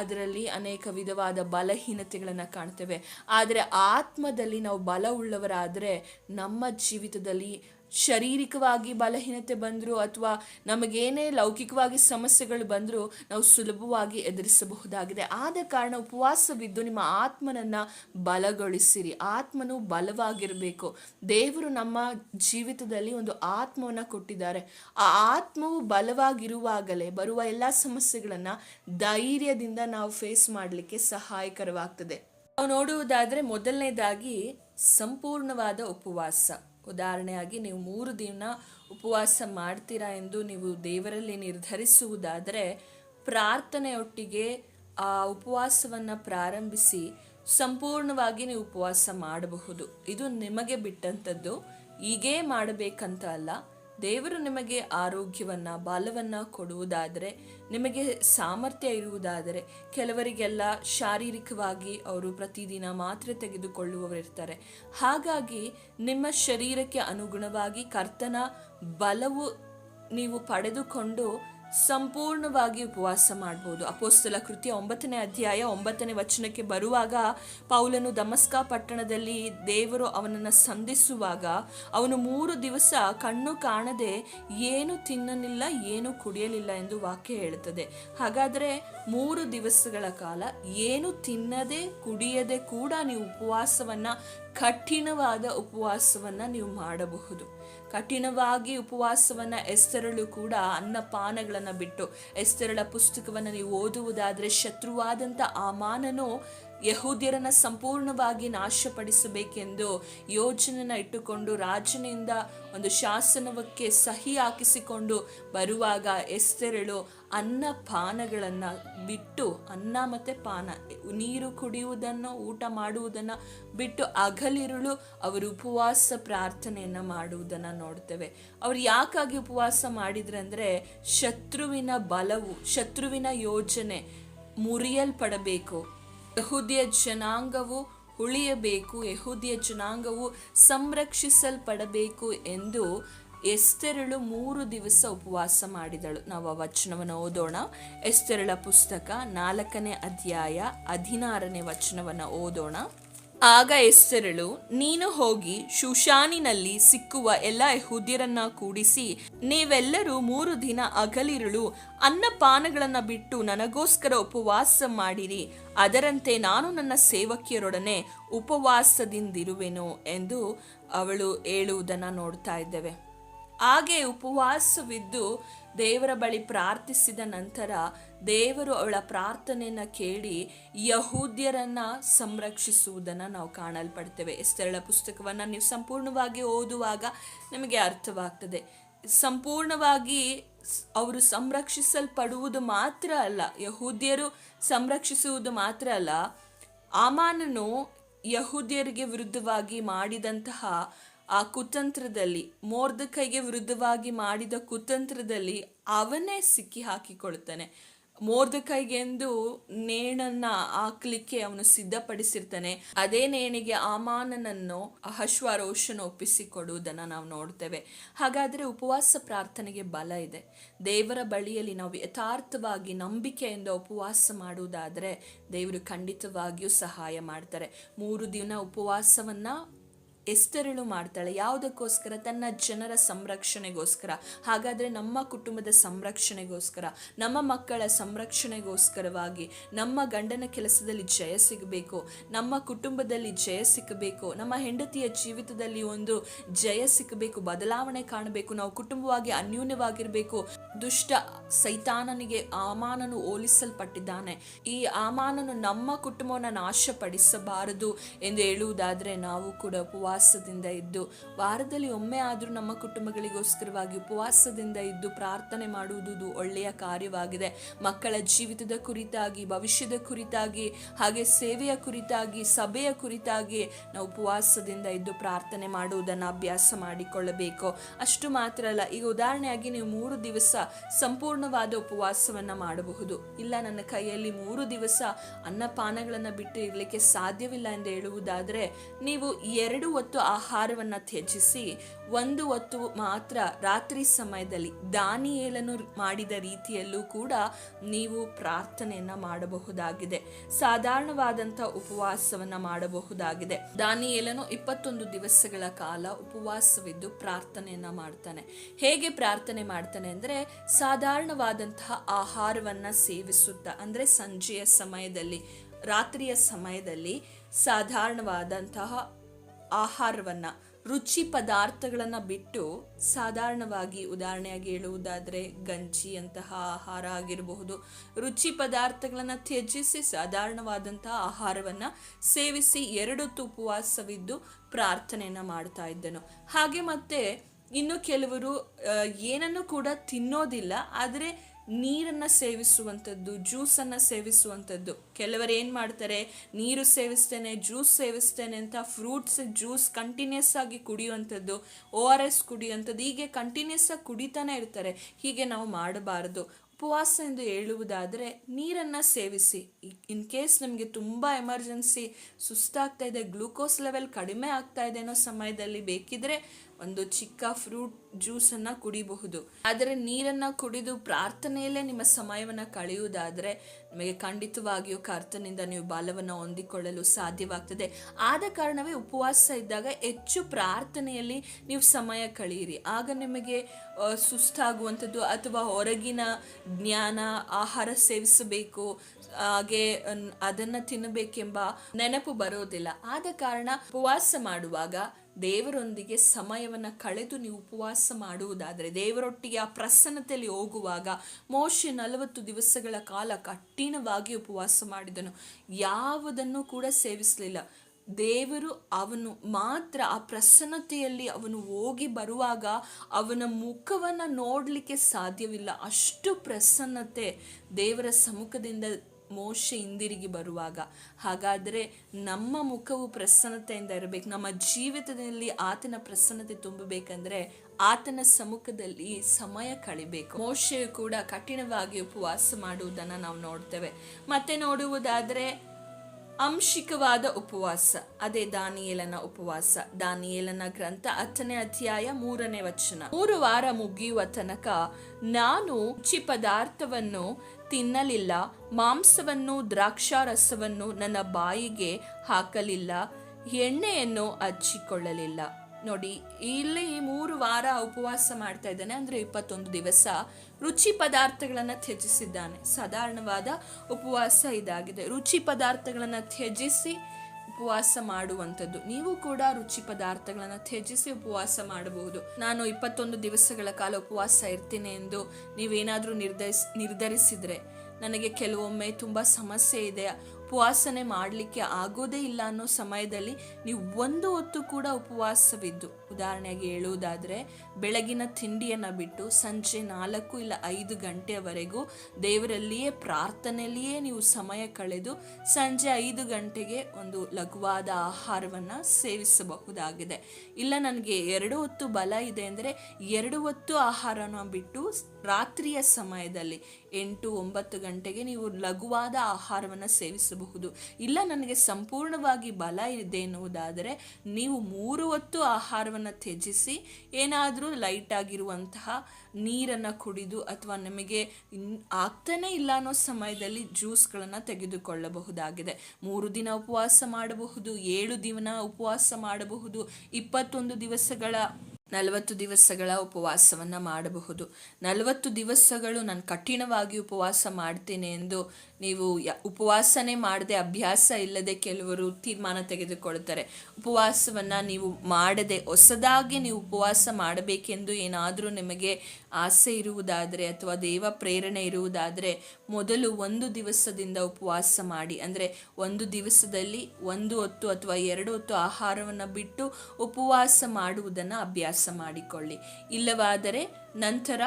ಅದರಲ್ಲಿ ಅನೇಕ ವಿಧವಾದ ಬಲಹೀನತೆಗಳನ್ನು ಕಾಣ್ತೇವೆ. ಆದರೆ ಆತ್ಮದಲ್ಲಿ ನಾವು ಬಲ ಉಳ್ಳವರಾದರೆ ನಮ್ಮ ಜೀವಿತದಲ್ಲಿ ಶಾರೀರಿಕವಾಗಿ ಬಲಹೀನತೆ ಬಂದರೂ ಅಥವಾ ನಮಗೇನೇ ಲೌಕಿಕವಾಗಿ ಸಮಸ್ಯೆಗಳು ಬಂದರೂ ನಾವು ಸುಲಭವಾಗಿ ಎದುರಿಸಬಹುದಾಗಿದೆ. ಆದ ಕಾರಣ ಉಪವಾಸವಿದ್ದು ನಿಮ್ಮ ಆತ್ಮನನ್ನು ಬಲಗೊಳಿಸಿರಿ. ಆತ್ಮನು ಬಲವಾಗಿರಬೇಕು. ದೇವರು ನಮ್ಮ ಜೀವಿತದಲ್ಲಿ ಒಂದು ಆತ್ಮವನ್ನು ಕೊಟ್ಟಿದ್ದಾರೆ. ಆ ಆತ್ಮವು ಬಲವಾಗಿರುವಾಗಲೇ ಬರುವ ಎಲ್ಲ ಸಮಸ್ಯೆಗಳನ್ನು ಧೈರ್ಯದಿಂದ ನಾವು ಫೇಸ್ ಮಾಡಲಿಕ್ಕೆ ಸಹಾಯಕರವಾಗ್ತದೆ. ನಾವು ನೋಡುವುದಾದರೆ ಮೊದಲನೇದಾಗಿ ಸಂಪೂರ್ಣವಾದ ಉಪವಾಸ. ಉದಾಹರಣೆಯಾಗಿ ನೀವು ಮೂರು ದಿನ ಉಪವಾಸ ಮಾಡ್ತೀರಾ ಎಂದು ನೀವು ದೇವರಲ್ಲಿ ನಿರ್ಧರಿಸುವುದಾದರೆ ಪ್ರಾರ್ಥನೆಯೊಟ್ಟಿಗೆ ಆ ಉಪವಾಸವನ್ನು ಪ್ರಾರಂಭಿಸಿ ಸಂಪೂರ್ಣವಾಗಿ ನೀವು ಉಪವಾಸ ಮಾಡಬಹುದು. ಇದು ನಿಮಗೆ ಬಿಟ್ಟಂಥದ್ದು ಹೀಗೇ ಮಾಡಬೇಕಂತ ಅಲ್ಲ. ದೇವರು ನಿಮಗೆ ಆರೋಗ್ಯವನ್ನ, ಬಲವನ್ನ ಕೊಡುವುದಾದರೆ, ನಿಮಗೆ ಸಾಮರ್ಥ್ಯ ಇರುವುದಾದರೆ, ಕೆಲವರಿಗೆಲ್ಲ ಶಾರೀರಿಕವಾಗಿ ಅವರು ಪ್ರತಿದಿನ ಮಾತ್ರೆ ತೆಗೆದುಕೊಳ್ಳುವವರಿರ್ತಾರೆ. ಹಾಗಾಗಿ ನಿಮ್ಮ ಶರೀರಕ್ಕೆ ಅನುಗುಣವಾಗಿ ಕರ್ತನ ಬಲವು ನೀವು ಪಡೆದುಕೊಂಡು ಸಂಪೂರ್ಣವಾಗಿ ಉಪವಾಸ ಮಾಡಬಹುದು ಅಪೋಸ್ತಲ ಕೃತಿಯ ಒಂಬತ್ತನೇ ಅಧ್ಯಾಯ ಒಂಬತ್ತನೇ ವಚನಕ್ಕೆ ಬರುವಾಗ ಪೌಲನು ದಮಸ್ಕ ಪಟ್ಟಣದಲ್ಲಿ ದೇವರು ಅವನನ್ನು ಸಂಧಿಸುವಾಗ ಅವನು ಮೂರು ದಿವಸ ಕಣ್ಣು ಕಾಣದೆ ಏನು ತಿನ್ನಲಿಲ್ಲ, ಏನು ಕುಡಿಯಲಿಲ್ಲ ಎಂದು ವಾಕ್ಯ ಹೇಳುತ್ತದೆ. ಹಾಗಾದರೆ ಮೂರು ದಿವಸಗಳ ಕಾಲ ಏನು ತಿನ್ನದೆ ಕುಡಿಯದೆ ಕೂಡ ನೀವು ಉಪವಾಸವನ್ನು, ಕಠಿಣವಾದ ಉಪವಾಸವನ್ನು ನೀವು ಮಾಡಬಹುದು. ಕಠಿಣವಾಗಿ ಉಪವಾಸವನ್ನ ಎಸ್ತರಳು ಕೂಡ ಅನ್ನಪಾನಗಳನ್ನು ಬಿಟ್ಟು ಎಸ್ತರಳ ಪುಸ್ತಕವನ್ನು ನೀವು ಓದುವುದಾದರೆ ಶತ್ರುವಾದಂಥ ಆ ಮಾನನು ಯಹೂದ್ಯರನ್ನ ಸಂಪೂರ್ಣವಾಗಿ ನಾಶಪಡಿಸಬೇಕೆಂದು ಯೋಜನೆನ ಇಟ್ಟುಕೊಂಡು ರಾಜನಿಂದ ಒಂದು ಶಾಸನವಕ್ಕೆ ಸಹಿ ಹಾಕಿಸಿಕೊಂಡು ಬರುವಾಗ ಎಸ್ತೆರಳು ಅನ್ನ ಪಾನಗಳನ್ನು ಬಿಟ್ಟು, ಅನ್ನ ಮತ್ತು ಪಾನ, ನೀರು ಕುಡಿಯುವುದನ್ನು, ಊಟ ಮಾಡುವುದನ್ನು ಬಿಟ್ಟು ಅಗಲಿರುಳು ಅವರು ಉಪವಾಸ ಪ್ರಾರ್ಥನೆಯನ್ನು ಮಾಡುವುದನ್ನು ನೋಡ್ತೇವೆ. ಅವ್ರು ಯಾಕಾಗಿ ಉಪವಾಸ ಮಾಡಿದ್ರಂದ್ರೆ ಶತ್ರುವಿನ ಬಲವು, ಶತ್ರುವಿನ ಯೋಜನೆ ಮುರಿಯಲ್ಪಡಬೇಕು. ಯಹೂದಿಯ ಜನಾಂಗವು ಉಳಿಯಬೇಕು, ಯಹೂದಿಯ ಜನಾಂಗವು ಸಂರಕ್ಷಿಸಲ್ಪಡಬೇಕು ಎಂದು ಎಸ್ತೆರಳು ಮೂರು ದಿವಸ ಉಪವಾಸ ಮಾಡಿದಳು. ನಾವು ಆ ವಚನವನ್ನು ಓದೋಣ. ಎಸ್ತೆರಳ ಪುಸ್ತಕ ನಾಲ್ಕನೇ ಅಧ್ಯಾಯ ಹದಿನಾರನೇ ವಚನವನ್ನು ಓದೋಣ. ಆಗ ಎಸ್ತೆರಳು, ನೀನು ಹೋಗಿ ಶುಶಾನಿನಲ್ಲಿ ಸಿಕ್ಕುವ ಎಲ್ಲ ಯಹೂದ್ಯರನ್ನ ಕೂಡಿಸಿ, ನೀವೆಲ್ಲರೂ ಮೂರು ದಿನ ಅಗಲಿರುಳು, ಅನ್ನಪಾನಗಳನ್ನು ಬಿಟ್ಟು ನನಗೋಸ್ಕರ ಉಪವಾಸ ಮಾಡಿರಿ, ಅದರಂತೆ ನಾನು ನನ್ನ ಸೇವಕಿಯರೊಡನೆ ಉಪವಾಸದಿಂದಿರುವೆನು ಎಂದು ಅವಳು ಹೇಳುವುದನ್ನು ನೋಡ್ತಾ ಇದ್ದೇವೆ. ಹಾಗೆ ಉಪವಾಸವಿದ್ದು ದೇವರ ಬಳಿ ಪ್ರಾರ್ಥಿಸಿದ ನಂತರ ದೇವರು ಅವಳ ಪ್ರಾರ್ಥನೆಯನ್ನು ಕೇಳಿ ಯಹೂದ್ಯರನ್ನ ಸಂರಕ್ಷಿಸುವುದನ್ನು ನಾವು ಕಾಣಲ್ಪಡ್ತೇವೆ. ಎಸ್ತೆರಳ ಪುಸ್ತಕವನ್ನು ನೀವು ಸಂಪೂರ್ಣವಾಗಿ ಓದುವಾಗ ನಿಮಗೆ ಅರ್ಥವಾಗ್ತದೆ. ಸಂಪೂರ್ಣವಾಗಿ ಅವರು ಸಂರಕ್ಷಿಸಲ್ಪಡುವುದು ಮಾತ್ರ ಅಲ್ಲ, ಯಹೂದ್ಯರು ಸಂರಕ್ಷಿಸುವುದು ಮಾತ್ರ ಅಲ್ಲ, ಆಮಾನನು ಯಹೂದ್ಯರಿಗೆ ವಿರುದ್ಧವಾಗಿ ಮಾಡಿದಂತಹ ಆ ಕುತಂತ್ರದಲ್ಲಿ, ಮೋರ್ದಕೈಗೆ ವಿರುದ್ಧವಾಗಿ ಮಾಡಿದ ಕುತಂತ್ರದಲ್ಲಿ ಅವನೇ ಸಿಕ್ಕಿ ಹಾಕಿಕೊಳ್ತಾನೆ ಮೋರ್ದಕೈಗೆಂದು ನೇಣನ್ನ ಹಾಕ್ಲಿಕ್ಕೆ ಅವನು ಸಿದ್ಧಪಡಿಸಿರ್ತಾನೆ. ಅದೇ ನೇಣಿಗೆ ಆಮಾನನನ್ನು ಅಹಶ್ವರೋಷನ ಒಪ್ಪಿಸಿಕೊಡುವುದನ್ನು ನಾವು ನೋಡ್ತೇವೆ. ಹಾಗಾದರೆ ಉಪವಾಸ ಪ್ರಾರ್ಥನೆಗೆ ಬಲ ಇದೆ. ದೇವರ ಬಳಿಯಲ್ಲಿ ನಾವು ಯಥಾರ್ಥವಾಗಿ ನಂಬಿಕೆಯಿಂದ ಉಪವಾಸ ಮಾಡುವುದಾದರೆ ದೇವರು ಖಂಡಿತವಾಗಿಯೂ ಸಹಾಯ ಮಾಡ್ತಾರೆ. ಮೂರು ದಿನ ಉಪವಾಸವನ್ನ ಎಸ್ತರಳು ಮಾಡ್ತಾಳೆ. ಯಾವುದಕ್ಕೋಸ್ಕರ? ತನ್ನ ಜನರ ಸಂರಕ್ಷಣೆಗೋಸ್ಕರ. ಹಾಗಾದರೆ ನಮ್ಮ ಕುಟುಂಬದ ಸಂರಕ್ಷಣೆಗೋಸ್ಕರ, ನಮ್ಮ ಮಕ್ಕಳ ಸಂರಕ್ಷಣೆಗೋಸ್ಕರವಾಗಿ ನಮ್ಮ ಗಂಡನ ಕೆಲಸದಲ್ಲಿ ಜಯ ಸಿಗಬೇಕು, ನಮ್ಮ ಕುಟುಂಬದಲ್ಲಿ ಜಯ ಸಿಕ್ಕಬೇಕು ನಮ್ಮ ಹೆಂಡತಿಯ ಜೀವಿತದಲ್ಲಿ ಒಂದು ಜಯ ಸಿಗಬೇಕು, ಬದಲಾವಣೆ ಕಾಣಬೇಕು, ನಾವು ಕುಟುಂಬವಾಗಿ ಅನ್ಯೂನ್ಯವಾಗಿರಬೇಕು. ದುಷ್ಟ ಸೈತಾನನಿಗೆ ಆಮಾನನು ಹೋಲಿಸಲ್ಪಟ್ಟಿದ್ದಾನೆ. ಈ ಆಮಾನನು ನಮ್ಮ ಕುಟುಂಬವನ್ನು ನಾಶಪಡಿಸಬಾರದು ಎಂದು ಹೇಳುವುದಾದರೆ ನಾವು ಕೂಡ ಉಪವಾಸದಿಂದ ಇದ್ದು, ವಾರದಲ್ಲಿ ಒಮ್ಮೆ ಆದರೂ ನಮ್ಮ ಕುಟುಂಬಗಳಿಗೋಸ್ಕರವಾಗಿ ಉಪವಾಸದಿಂದ ಇದ್ದು ಪ್ರಾರ್ಥನೆ ಮಾಡುವುದು ಒಳ್ಳೆಯ ಕಾರ್ಯವಾಗಿದೆ. ಮಕ್ಕಳ ಜೀವಿತದ ಕುರಿತಾಗಿ, ಭವಿಷ್ಯದ ಕುರಿತಾಗಿ, ಹಾಗೆ ಸೇವೆಯ ಕುರಿತಾಗಿ, ಸಭೆಯ ಕುರಿತಾಗಿ ನಾವು ಉಪವಾಸದಿಂದ ಇದ್ದು ಪ್ರಾರ್ಥನೆ ಮಾಡುವುದನ್ನು ಅಭ್ಯಾಸ ಮಾಡಿಕೊಳ್ಳಬೇಕು. ಅಷ್ಟು ಮಾತ್ರ ಅಲ್ಲ, ಈಗ ಉದಾಹರಣೆಯಾಗಿ ನೀವು ಮೂರು ದಿವಸ ಸಂಪೂರ್ಣವಾದ ಉಪವಾಸವನ್ನು ಮಾಡಬಹುದು. ಇಲ್ಲ, ನನ್ನ ಕೈಯಲ್ಲಿ ಮೂರು ದಿವಸ ಅನ್ನಪಾನಗಳನ್ನು ಬಿಟ್ಟು ಇರಲಿಕ್ಕೆ ಸಾಧ್ಯವಿಲ್ಲ ಎಂದು ಹೇಳುವುದಾದರೆ, ನೀವು ಎರಡು ಹೊತ್ತು ಆಹಾರವನ್ನು ತ್ಯಜಿಸಿ ಒಂದು ಹೊತ್ತು ಮಾತ್ರ ರಾತ್ರಿ ಸಮಯದಲ್ಲಿ ದಾನಿಯೇಲನು ಮಾಡಿದ ರೀತಿಯಲ್ಲೂ ಕೂಡ ನೀವು ಪ್ರಾರ್ಥನೆಯನ್ನ ಮಾಡಬಹುದಾಗಿದೆ. ಸಾಧಾರಣವಾದಂಥ ಉಪವಾಸವನ್ನ ಮಾಡಬಹುದಾಗಿದೆ. ದಾನಿಯೇಲನು ಇಪ್ಪತ್ತೊಂದು ದಿವಸಗಳ ಕಾಲ ಉಪವಾಸವಿದ್ದು ಪ್ರಾರ್ಥನೆಯನ್ನ ಮಾಡ್ತಾನೆ. ಹೇಗೆ ಪ್ರಾರ್ಥನೆ ಮಾಡ್ತಾನೆ ಅಂದರೆ ಸಾಧಾರಣವಾದಂತಹ ಆಹಾರವನ್ನ ಸೇವಿಸುತ್ತಾ, ಅಂದರೆ ಸಂಜೆಯ ಸಮಯದಲ್ಲಿ, ರಾತ್ರಿಯ ಸಮಯದಲ್ಲಿ ಸಾಧಾರಣವಾದಂತಹ ಆಹಾರವನ್ನ, ರುಚಿ ಪದಾರ್ಥಗಳನ್ನು ಬಿಟ್ಟು ಸಾಧಾರಣವಾಗಿ ಉದಾಹರಣೆಯಾಗಿ ಹೇಳುವುದಾದರೆ ಗಂಜಿಯಂತಹ ಆಹಾರ ಆಗಿರಬಹುದು. ರುಚಿ ಪದಾರ್ಥಗಳನ್ನು ತ್ಯಜಿಸಿ ಸಾಧಾರಣವಾದಂತಹ ಆಹಾರವನ್ನು ಸೇವಿಸಿ ಎರಡು ಉಪವಾಸವಿದ್ದು ಪ್ರಾರ್ಥನೆಯನ್ನು ಮಾಡ್ತಾ ಇದ್ದನು. ಹಾಗೆ ಮತ್ತೆ ಇನ್ನು ಕೆಲವರು ಏನನ್ನು ಕೂಡ ತಿನ್ನೋದಿಲ್ಲ, ಆದರೆ ನೀರನ್ನು ಸೇವಿಸುವಂಥದ್ದು, ಜ್ಯೂಸನ್ನು ಸೇವಿಸುವಂಥದ್ದು. ಕೆಲವರು ಏನು ಮಾಡ್ತಾರೆ, ನೀರು ಸೇವಿಸ್ತೇನೆ, ಜ್ಯೂಸ್ ಸೇವಿಸ್ತೇನೆ ಅಂತ ಫ್ರೂಟ್ಸ್, ಜ್ಯೂಸ್ ಕಂಟಿನ್ಯೂಸ್ ಆಗಿ ಕುಡಿಯುವಂಥದ್ದು ಓ ಆರ್ ಎಸ್ ಕುಡಿಯುವಂಥದ್ದು, ಹೀಗೆ ಕಂಟಿನ್ಯೂಸ್ ಆಗಿ ಕುಡಿತಾನೆ ಇರ್ತಾರೆ. ಹೀಗೆ ನಾವು ಮಾಡಬಾರದು. ಉಪವಾಸ ಎಂದು ಹೇಳುವುದಾದರೆ ನೀರನ್ನು ಸೇವಿಸಿ. ಇನ್ ಕೇಸ್ ನಮಗೆ ತುಂಬ ಎಮರ್ಜೆನ್ಸಿ ಸುಸ್ತಾಗ್ತಾ ಇದೆ ಗ್ಲೂಕೋಸ್ ಲೆವೆಲ್ ಕಡಿಮೆ ಆಗ್ತಾ ಇದೆ ಅನ್ನೋ ಸಮಯದಲ್ಲಿ ಬೇಕಿದ್ರೆ ಒಂದು ಚಿಕ್ಕ ಫ್ರೂಟ್ ಜ್ಯೂಸನ್ನು ಕುಡಿಬಹುದು. ಆದರೆ ನೀರನ್ನು ಕುಡಿದು ಪ್ರಾರ್ಥನೆಯಲ್ಲೇ ನಿಮ್ಮ ಸಮಯವನ್ನು ಕಳೆಯುವುದಾದರೆ ನಿಮಗೆ ಖಂಡಿತವಾಗಿಯೂ ಕರ್ತನಿಂದ ನೀವು ಬಾಲವನ್ನ ಹೊಂದಿಕೊಳ್ಳಲು ಸಾಧ್ಯವಾಗ್ತದೆ. ಆದ ಕಾರಣವೇ ಉಪವಾಸ ಇದ್ದಾಗ ಹೆಚ್ಚು ಪ್ರಾರ್ಥನೆಯಲ್ಲಿ ನೀವು ಸಮಯ ಕಳೆಯಿರಿ. ಆಗ ನಿಮಗೆ ಸುಸ್ತಾಗುವಂಥದ್ದು ಅಥವಾ ಹೊರಗಿನ ಜ್ಞಾನ, ಆಹಾರ ಸೇವಿಸಬೇಕು ಹಾಗೆ ಅದನ್ನು ತಿನ್ನಬೇಕೆಂಬ ನೆನಪು ಬರೋದಿಲ್ಲ. ಆದ ಕಾರಣ ಉಪವಾಸ ಮಾಡುವಾಗ ದೇವರೊಂದಿಗೆ ಸಮಯವನ್ನು ಕಳೆದು ನೀವು ಉಪವಾಸ ಮಾಡುವುದಾದರೆ, ದೇವರೊಟ್ಟಿಗೆ ಆ ಪ್ರಸನ್ನತೆಯಲ್ಲಿ ಹೋಗುವಾಗ ಮೋಶೆ ನಲವತ್ತು ದಿವಸಗಳ ಕಾಲ ಕಠಿಣವಾಗಿ ಉಪವಾಸ ಮಾಡಿದನು. ಯಾವುದನ್ನು ಕೂಡ ಸೇವಿಸಲಿಲ್ಲ. ದೇವರು ಅವನು ಮಾತ್ರ ಆ ಪ್ರಸನ್ನತೆಯಲ್ಲಿ ಅವನು ಹೋಗಿ ಬರುವಾಗ ಅವನ ಮುಖವನ್ನು ನೋಡಲಿಕ್ಕೆ ಸಾಧ್ಯವಿಲ್ಲ. ಅಷ್ಟು ಪ್ರಸನ್ನತೆ ದೇವರ ಸಮ್ಮುಖದಿಂದ ಮೋಶೆ ಹಿಂದಿರುಗಿ ಬರುವಾಗ. ಹಾಗಾದರೆ ನಮ್ಮ ಮುಖವು ಪ್ರಸನ್ನತೆಯಿಂದ ಇರಬೇಕು. ನಮ್ಮ ಜೀವಿತದಲ್ಲಿ ಆತನ ಪ್ರಸನ್ನತೆ ತುಂಬಬೇಕಂದ್ರೆ ಆತನ ಸಮ್ಮುಖದಲ್ಲಿ ಸಮಯ ಕಳಿಬೇಕು. ಮೋಶೆಯು ಕೂಡ ಕಠಿಣವಾಗಿ ಉಪವಾಸ ಮಾಡುವುದನ್ನು ನಾವು ನೋಡ್ತೇವೆ. ಮತ್ತೆ ನೋಡುವುದಾದರೆ ಅಂಶಿಕವಾದ ಉಪವಾಸ. ಅದೇ ದಾನಿಯೇಲನ ಉಪವಾಸ. ದಾನಿಯೇಲನ ಗ್ರಂಥ ಹತ್ತನೇ ಅಧ್ಯಾಯ ಮೂರನೇ ವಚನ. ಮೂರು ವಾರ ಮುಗಿಯುವ ತನಕ ನಾನು ಚಿ ಪದಾರ್ಥವನ್ನು ತಿನ್ನಲಿಲ್ಲ, ಮಾಂಸವನ್ನು, ದ್ರಾಕ್ಷಾರಸವನ್ನು ನನ್ನ ಬಾಯಿಗೆ ಹಾಕಲಿಲ್ಲ, ಎಣ್ಣೆಯನ್ನು ಹಚ್ಚಿಕೊಳ್ಳಲಿಲ್ಲ. ನೋಡಿ, ಇಲ್ಲಿ ಮೂರು ವಾರ ಉಪವಾಸ ಮಾಡ್ತಾ ಇದ್ದಾನೆ, ಅಂದ್ರೆ ಇಪ್ಪತ್ತೊಂದು ದಿವಸ. ರುಚಿ ಪದಾರ್ಥಗಳನ್ನು ತ್ಯಜಿಸಿದ್ದಾನೆ. ಸಾಧಾರಣವಾದ ಉಪವಾಸ ಇದಾಗಿದೆ. ರುಚಿ ಪದಾರ್ಥಗಳನ್ನು ತ್ಯಜಿಸಿ ಉಪವಾಸ ಮಾಡುವಂಥದ್ದು. ನೀವು ಕೂಡ ರುಚಿ ಪದಾರ್ಥಗಳನ್ನು ತ್ಯಜಿಸಿ ಉಪವಾಸ ಮಾಡಬಹುದು. ನಾನು ಇಪ್ಪತ್ತೊಂದು ದಿವಸಗಳ ಕಾಲ ಉಪವಾಸ ಇರ್ತೀನಿ ಎಂದು ನೀವೇನಾದರೂ ನಿರ್ಧರಿಸ್, ನಿರ್ಧರಿಸಿದರೆ ನನಗೆ ಕೆಲವೊಮ್ಮೆ ತುಂಬ ಸಮಸ್ಯೆ ಇದೆ. ಉಪವಾಸನೆ ಮಾಡಲಿಕ್ಕೆ ಆಗೋದೇ ಇಲ್ಲ ಅನ್ನೋ ಸಮಯದಲ್ಲಿ ನೀವು ಒಂದು ಹೊತ್ತು ಕೂಡ ಉಪವಾಸವಿದ್ದು. ಉದಾಹರಣೆಗೆ ಹೇಳುವುದಾದರೆ ಬೆಳಗಿನ ತಿಂಡಿಯನ್ನು ಬಿಟ್ಟು ಸಂಜೆ ನಾಲ್ಕು ಇಲ್ಲ ಐದು ಗಂಟೆಯವರೆಗೂ ದೇವರಲ್ಲಿಯೇ ಪ್ರಾರ್ಥನೆಯಲ್ಲಿಯೇ ನೀವು ಸಮಯ ಕಳೆದು ಸಂಜೆ ಐದು ಗಂಟೆಗೆ ಒಂದು ಲಘುವಾದ ಆಹಾರವನ್ನು ಸೇವಿಸಬಹುದಾಗಿದೆ. ಇಲ್ಲ, ನನಗೆ ಎರಡು ಹೊತ್ತು ಬಲ ಇದೆ ಅಂದರೆ ಎರಡು ಹೊತ್ತು ಆಹಾರನ ಬಿಟ್ಟು ರಾತ್ರಿಯ ಸಮಯದಲ್ಲಿ ಎಂಟು ಒಂಬತ್ತು ಗಂಟೆಗೆ ನೀವು ಲಘುವಾದ ಆಹಾರವನ್ನು ಸೇವಿಸಬಹುದು. ಇಲ್ಲ, ನನಗೆ ಸಂಪೂರ್ಣವಾಗಿ ಬಲ ಇದೆ ಎನ್ನುವುದಾದರೆ ನೀವು ಮೂರು ಹೊತ್ತು ಆಹಾರವನ್ನು ತ್ಯಜಿಸಿ ಏನಾದರೂ ಲೈಟ್ ಆಗಿರುವಂತಹ ನೀರನ್ನು ಕುಡಿದು ಅಥವಾ ನಮಗೆ ಆಗ್ತಾನೆ ಇಲ್ಲ ಅನ್ನೋ ಸಮಯದಲ್ಲಿ ಜ್ಯೂಸ್ಗಳನ್ನು ತೆಗೆದುಕೊಳ್ಳಬಹುದಾಗಿದೆ. ಮೂರು ದಿನ ಉಪವಾಸ ಮಾಡಬಹುದು, ಏಳು ದಿನ ಉಪವಾಸ ಮಾಡಬಹುದು, ಇಪ್ಪತ್ತೊಂದು ದಿವಸಗಳ, ನಲವತ್ತು ದಿವಸಗಳ ಉಪವಾಸವನ್ನು ಮಾಡಬಹುದು. ನಲವತ್ತು ದಿವಸಗಳು ನಾನು ಕಠಿಣವಾಗಿ ಉಪವಾಸ ಮಾಡ್ತೇನೆ ಎಂದು ನೀವು ಉಪವಾಸನೆ ಮಾಡದೆ ಅಭ್ಯಾಸ ಇಲ್ಲದೆ ಕೆಲವರು ತೀರ್ಮಾನ ತೆಗೆದುಕೊಳ್ತಾರೆ. ಉಪವಾಸವನ್ನು ನೀವು ಮಾಡದೆ, ಹೊಸದಾಗಿ ನೀವು ಉಪವಾಸ ಮಾಡಬೇಕೆಂದು ಏನಾದರೂ ನಿಮಗೆ ಆಸೆ ಇರುವುದಾದರೆ ಅಥವಾ ದೇವ ಪ್ರೇರಣೆ ಇರುವುದಾದರೆ ಮೊದಲು ಒಂದು ದಿವಸದಿಂದ ಉಪವಾಸ ಮಾಡಿ. ಅಂದರೆ ಒಂದು ದಿವಸದಲ್ಲಿ ಒಂದು ಹೊತ್ತು ಅಥವಾ ಎರಡು ಹೊತ್ತು ಆಹಾರವನ್ನು ಬಿಟ್ಟು ಉಪವಾಸ ಮಾಡುವುದನ್ನು ಅಭ್ಯಾಸ ಮಾಡಿಕೊಳ್ಳಿ. ಇಲ್ಲವಾದರೆ ನಂತರ